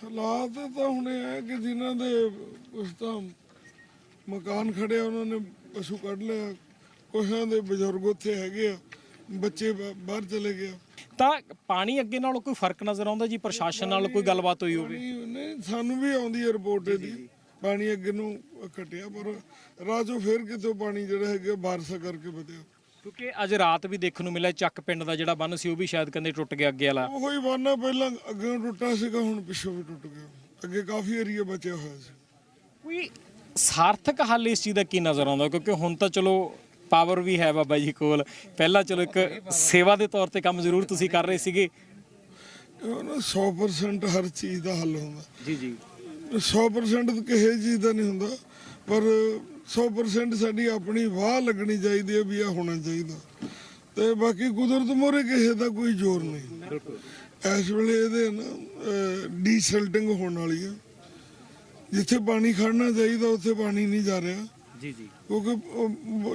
ਹਾਲਾਤ ਤਾਂ ਹੁਣ ਇਹ ਹੈ ਕਿ ਜਿਨ੍ਹਾਂ ਦੇ ਉਸ ਤਾਂ ਮਕਾਨ ਖੜੇ ਆ, ਉਹਨਾਂ ਨੇ ਪਸ਼ੂ ਕੱਢ ਲਿਆ ਕੁਛਾਂ ਦੇ ਬਜ਼ੁਰਗ ਉੱਥੇ ਹੈਗੇ ਆ ਬੱਚੇ ਬਾ- ਬਾਹਰ ਚਲੇ ਗਏ ਆ। ਤਾਂ ਪਾਣੀ ਅੱਗੇ ਨਾਲੋਂ ਕੋਈ ਫ਼ਰਕ ਨਜ਼ਰ ਆਉਂਦਾ ਜੀ? ਪ੍ਰਸ਼ਾਸਨ ਨਾਲ ਕੋਈ ਗੱਲਬਾਤ ਹੋਈ ਹੋਵੇ? ਨਹੀਂ ਨਹੀਂ ਸਾਨੂੰ ਵੀ ਆਉਂਦੀ ਹੈ ਰਿਪੋਰਟ ਇਹਦੀ। ਪਾਣੀ ਅੱਗੇ ਨੂੰ ਘਟਿਆ ਪਰ ਚੋਂ ਫੇਰ ਕਿਤੋਂ ਪਾਣੀ ਜਿਹੜਾ ਹੈਗਾ ਬਾਰਸਾ ਕਰਕੇ ਵਧਿਆ। ਕਿਉਂਕਿ ਅੱਜ ਰਾਤ ਵੀ ਦੇਖਣ ਨੂੰ ਮਿਲਿਆ ਚੱਕ ਪਿੰਡ ਦਾ ਜਿਹੜਾ ਬੰਨ ਸੀ ਉਹ ਵੀ ਸ਼ਾਇਦ ਕਹਿੰਦੇ ਟੁੱਟ ਗਿਆ ਅੱਗੇ ਵਾਲਾ। ਉਹੀ ਵਾਨਾ ਪਹਿਲਾਂ ਅੱਗੇ ਟੁੱਟਾ ਸੀਗਾ ਹੁਣ ਪਿੱਛੋਂ ਵੀ ਟੁੱਟ ਗਿਆ। ਅੱਗੇ ਕਾਫੀ ਏਰੀਆ ਬਚਿਆ ਹੋਇਆ ਸੀ। ਕੋਈ ਸਾਰਥਕ ਹੱਲ ਇਸ ਚੀਜ਼ ਦਾ ਕੀ ਨਜ਼ਰ ਆਉਂਦਾ? ਕਿਉਂਕਿ ਹੁਣ ਤਾਂ ਚਲੋ ਪਾਵਰ ਵੀ ਹੈ ਬਾਬਾ ਜੀ ਕੋਲ। ਪਹਿਲਾਂ ਚਲੋ ਇੱਕ ਸੇਵਾ ਦੇ ਤੌਰ ਤੇ ਕੰਮ ਜ਼ਰੂਰ ਤੁਸੀਂ ਕਰ ਰਹੇ ਸੀਗੇ। ਉਹ ਨਾ 100% ਹਰ ਚੀਜ਼ ਦਾ ਹੱਲ ਹੁੰਦਾ। ਜੀ ਜੀ। 100% ਤਾਂ ਕਿਸੇ ਚੀਜ਼ ਦਾ ਨਹੀਂ ਹੁੰਦਾ ਪਰ 100% ਸਾਡੀ ਆਪਣੀ ਵਾਹ ਲੱਗਣੀ ਚਾਹੀਦੀ ਹੈ ਵੀ ਇਹ ਹੋਣਾ ਚਾਹੀਦਾ। ਤੇ ਬਾਕੀ ਕੁਦਰਤ ਮੋਰੇ ਕਿਸੇ ਦਾ ਕੋਈ ਜ਼ੋਰ ਨਹੀਂ। ਇਸ ਵੇਲੇ ਇਹਦੇ ਨਾ ਡੀਸਲਟਿੰਗ ਹੋਣ ਵਾਲੀ ਹੈ। ਜਿੱਥੇ ਪਾਣੀ ਖੜਨਾ ਚਾਹੀਦਾ ਉੱਥੇ ਪਾਣੀ ਨਹੀਂ ਜਾ ਰਿਹਾ। ਜੀ ਜੀ। ਕਿਉਂਕਿ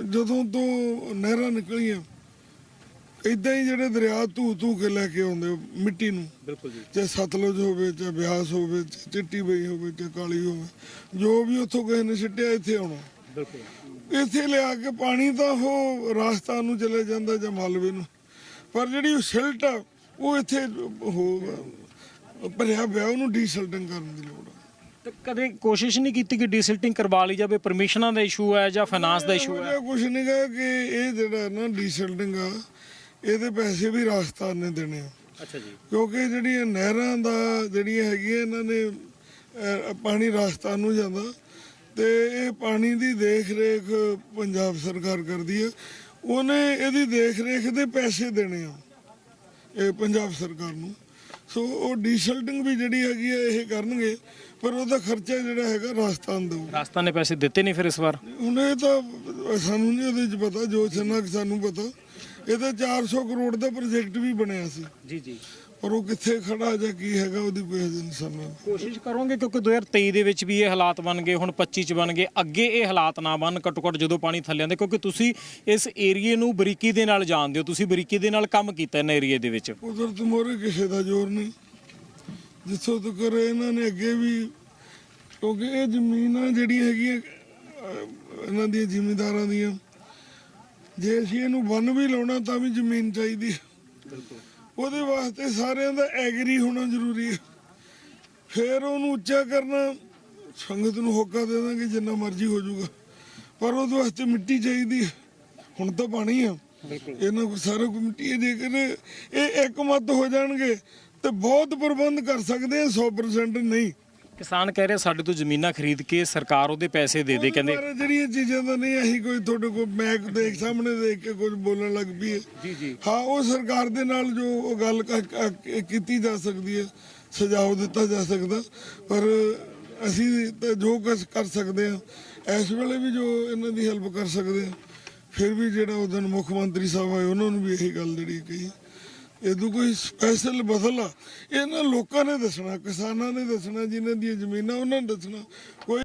ਜਦੋਂ ਤੋਂ ਨਹਿਰਾਂ ਨਿਕਲੀਆਂ ਇਦਾਂ ਹੀ ਜਿਹੜੇ ਦਰਿਆ ਧੂ ਧੂ ਕੇ ਲੈ ਕੇ ਆਉਂਦੇ ਮਿੱਟੀ ਨੂੰ। ਬਿਲਕੁਲ ਜੀ। ਚਾਹੇ ਸਤਲੁਜ ਹੋਵੇ ਚਾਹੇ ਬਿਆਸ ਹੋਵੇ ਚਿੱਟੀ ਬਈ ਹੋਵੇ ਚਾਹੇ ਕਾਲੀ ਹੋਵੇ ਜੋ ਵੀ ਉੱਥੋਂ ਕਿਸੇ ਨੇ ਸਿੱਟਿਆ ਇੱਥੇ ਆਉਣਾ। ਬਿਲਕੁਲ। ਇੱਥੇ ਲਿਆ ਕੇ ਪਾਣੀ ਤਾਂ ਉਹ ਰਾਜਸਥਾਨ ਨੂੰ ਚਲੇ ਜਾਂਦਾ ਜਾਂ ਮਾਲਵੇ ਨੂੰ। ਪਰ ਜਿਹੜੀ ਉਹ ਸਿਲਟ ਆ ਉਹ ਇੱਥੇ ਉਹ ਭਰਿਆ ਪਿਆ ਉਹਨੂੰ ਡੀਸਲਟਿੰਗ ਕਰਨ ਦੀ ਲੋੜ ਆ। ਤੇ ਕਦੇ ਕੋਸ਼ਿਸ਼ ਨਹੀਂ ਕੀਤੀ ਕਿ ਡੀਸਿਲਟਿੰਗ ਕਰਵਾ ਲਈ ਜਾਵੇ? ਪਰਮਿਸ਼ਨਾਂ ਦਾ ਇਸ਼ੂ ਹੈ ਜਾਂ ਫਾਈਨਾਂਸ ਦਾ ਇਸ਼ੂ ਹੈ? ਕੁਝ ਨਹੀਂ ਗਾ ਕਿ ਇਹ ਜਿਹੜਾ ਨਾ ਡੀਸਲਟਿੰਗ ਆ ਇਹਦੇ ਪੈਸੇ ਵੀ ਰਾਜਸਥਾਨ ਨੇ ਦੇਣੇ ਆ। ਅੱਛਾ ਜੀ। ਕਿਉਂਕਿ ਜਿਹੜੀਆਂ ਨਹਿਰਾਂ ਦਾ ਜਿਹੜੀਆਂ ਹੈਗੀਆਂ ਇਹਨਾਂ ਨੇ ਪਾਣੀ ਰਾਜਸਥਾਨ ਨੂੰ ਜਾਂਦਾ। ਤੇ ਇਹ ਪਾਣੀ ਦੀ ਦੇਖ ਰੇਖ ਪੰਜਾਬ ਸਰਕਾਰ ਕਰਦੀ ਹੈ। ਉਹਨੇ ਇਹਦੀ ਦੇਖ ਰੇਖ ਦੇ ਪੈਸੇ ਦੇਣੇ ਆ ਇਹ ਪੰਜਾਬ ਸਰਕਾਰ ਨੂੰ। ਸੋ ਉਹ ਡੀਸਲਟਿੰਗ ਵੀ ਜਿਹੜੀ ਹੈਗੀ ਹੈ ਇਹ ਕਰਨਗੇ ਪਰ ਉਹਦਾ ਖਰਚਾ ਜਿਹੜਾ ਹੈਗਾ ਰਾਜਸਥਾਨ ਦੇਊ ਰਾਜਸਥਾਨ ਨੇ ਪੈਸੇ ਦਿੱਤੇ ਨਹੀਂ ਫਿਰ ਇਸ ਵਾਰ? ਹੁਣ ਇਹ ਤਾਂ ਸਾਨੂੰ ਨਹੀਂ ਉਹਦੇ ਚ ਪਤਾ ਜੋ ਜਿੰਨਾ ਸਾਨੂੰ ਪਤਾ ਇਹਦਾ 400 ਕਰੋੜ ਦਾ ਪ੍ਰੋਜੈਕਟ ਵੀ ਬਣਿਆ ਸੀ। ਜੀ ਜੀ। ਪਰ ਉਹ ਕਿੱਥੇ ਖੜਾ ਜਾਂ ਕੀ ਹੈਗਾ ਉਹਦੀ ਕੋਈ ਨਹੀਂ ਸਮਝ ਕੋਸ਼ਿਸ਼ ਕਰੋਗੇ ਕਿਉਂਕਿ 2023 ਦੇ ਵਿੱਚ ਵੀ ਇਹ ਹਾਲਾਤ ਬਣ ਗਏ ਹੁਣ 25 ਚ ਬਣ ਗਏ। ਅੱਗੇ ਇਹ ਹਾਲਾਤ ਨਾ ਬਣ ਘੱਟੋ ਘੱਟ ਜਦੋਂ ਪਾਣੀ ਥੱਲੇ ਆਉਂਦੇ ਕਿਉਂਕਿ ਤੁਸੀਂ ਇਸ ਏਰੀਏ ਨੂੰ ਬਰੀਕੀ ਦੇ ਨਾਲ ਜਾਣਦੇ ਹੋ ਤੁਸੀਂ ਬਰੀਕੀ ਦੇ ਨਾਲ ਕੰਮ ਕੀਤਾ ਇਹਨਾਂ ਏਰੀਏ ਦੇ ਵਿੱਚ। ਕੁਦਰਤ ਮੋਰੇ ਕਿਸੇ ਦਾ ਜ਼ੋਰ ਨਹੀਂ। ਜਿੱਥੋਂ ਤੱਕ ਇਹਨਾਂ ਨੇ ਅੱਗੇ ਵੀ ਕਿਉਂਕਿ ਇਹ ਜ਼ਮੀਨਾਂ ਜਿਹੜੀਆਂ ਹੈਗੀਆਂ ਇਹਨਾਂ ਦੀਆਂ ਜ਼ਿਮੀਂਦਾਰਾਂ ਦੀਆਂ ਜੇ ਅਸੀਂ ਇਹਨੂੰ ਬੰਨ ਵੀ ਲਾਉਣਾ ਤਾਂ ਵੀ ਜ਼ਮੀਨ ਚਾਹੀਦੀ ਹੈ। ਉਹਦੇ ਵਾਸਤੇ ਸਾਰਿਆਂ ਦਾ ਐਗਰੀ ਹੋਣਾ ਜ਼ਰੂਰੀ ਹੈ। ਫਿਰ ਉਹਨੂੰ ਉੱਚਾ ਕਰਨਾ ਸੰਗਤ ਨੂੰ ਹੋਕਾ ਦੇ ਦਾਂਗੇ ਜਿੰਨਾ ਮਰਜ਼ੀ ਹੋ ਜਾਊਗਾ। ਪਰ ਉਹਦੇ ਵਾਸਤੇ ਮਿੱਟੀ ਚਾਹੀਦੀ ਹੈ। ਹੁਣ ਤਾਂ ਪਾਣੀ ਆ। ਇਹਨਾਂ ਕੋ ਸਾਰਾ ਕੁ ਮਿੱਟੀ ਹੈ। ਜੇਕਰ ਇਹ ਇੱਕ ਮਤ ਹੋ ਜਾਣਗੇ ਤੇ ਬਹੁਤ ਪ੍ਰਬੰਧ ਕਰ ਸਕਦੇ ਆ 100% ਨਹੀਂ। ਕਿਸਾਨ ਕਹਿ ਰਹੇ ਸਾਡੇ ਤੋਂ ਜ਼ਮੀਨਾਂ ਖਰੀਦ ਕੇ ਸਰਕਾਰ ਉਹਦੇ ਪੈਸੇ ਦੇ ਦੇ ਕਹਿੰਦੇ ਪਰ ਜਿਹੜੀਆਂ ਚੀਜ਼ਾਂ ਦਾ ਨਹੀਂ ਅਸੀਂ ਕੋਈ ਤੁਹਾਡੇ ਕੋਲ ਮੈਕ ਦੇਖ ਸਾਹਮਣੇ ਦੇਖ ਕੇ ਕੁਝ ਬੋਲਣ ਲੱਗ ਪਈ ਹੈ ਜੀ ਜੀ। ਹਾਂ ਉਹ ਸਰਕਾਰ ਦੇ ਨਾਲ ਜੋ ਉਹ ਗੱਲ ਕੀਤੀ ਜਾ ਸਕਦੀ ਹੈ ਸੁਝਾਅ ਦਿੱਤਾ ਜਾ ਸਕਦਾ ਪਰ ਅਸੀਂ ਤਾਂ ਜੋ ਕੁਝ ਕਰ ਸਕਦੇ ਹਾਂ ਇਸ ਵੇਲੇ ਵੀ ਜੋ ਇਹਨਾਂ ਦੀ ਹੈਲਪ ਕਰ ਸਕਦੇ ਹਾਂ ਫਿਰ ਵੀ ਜਿਹੜਾ ਉਦੋਂ ਮੁੱਖ ਮੰਤਰੀ ਸਾਹਿਬ ਆਏ ਉਹਨਾਂ ਨੂੰ ਵੀ ਇਹੀ ਗੱਲ ਜਿਹੜੀ ਕਹੀ। ਇਹਦੂ ਕੋਈ ਸਪੈਸ਼ਲ ਬਦਲ ਆ। ਇਹਨਾਂ ਲੋਕਾਂ ਨੇ ਦੱਸਣਾ, ਕਿਸਾਨਾਂ ਨੇ ਦੱਸਣਾ, ਜਿਨ੍ਹਾਂ ਦੀਆਂ ਜ਼ਮੀਨਾਂ ਉਹਨਾਂ ਨੇ ਦੱਸਣਾ। ਕੋਈ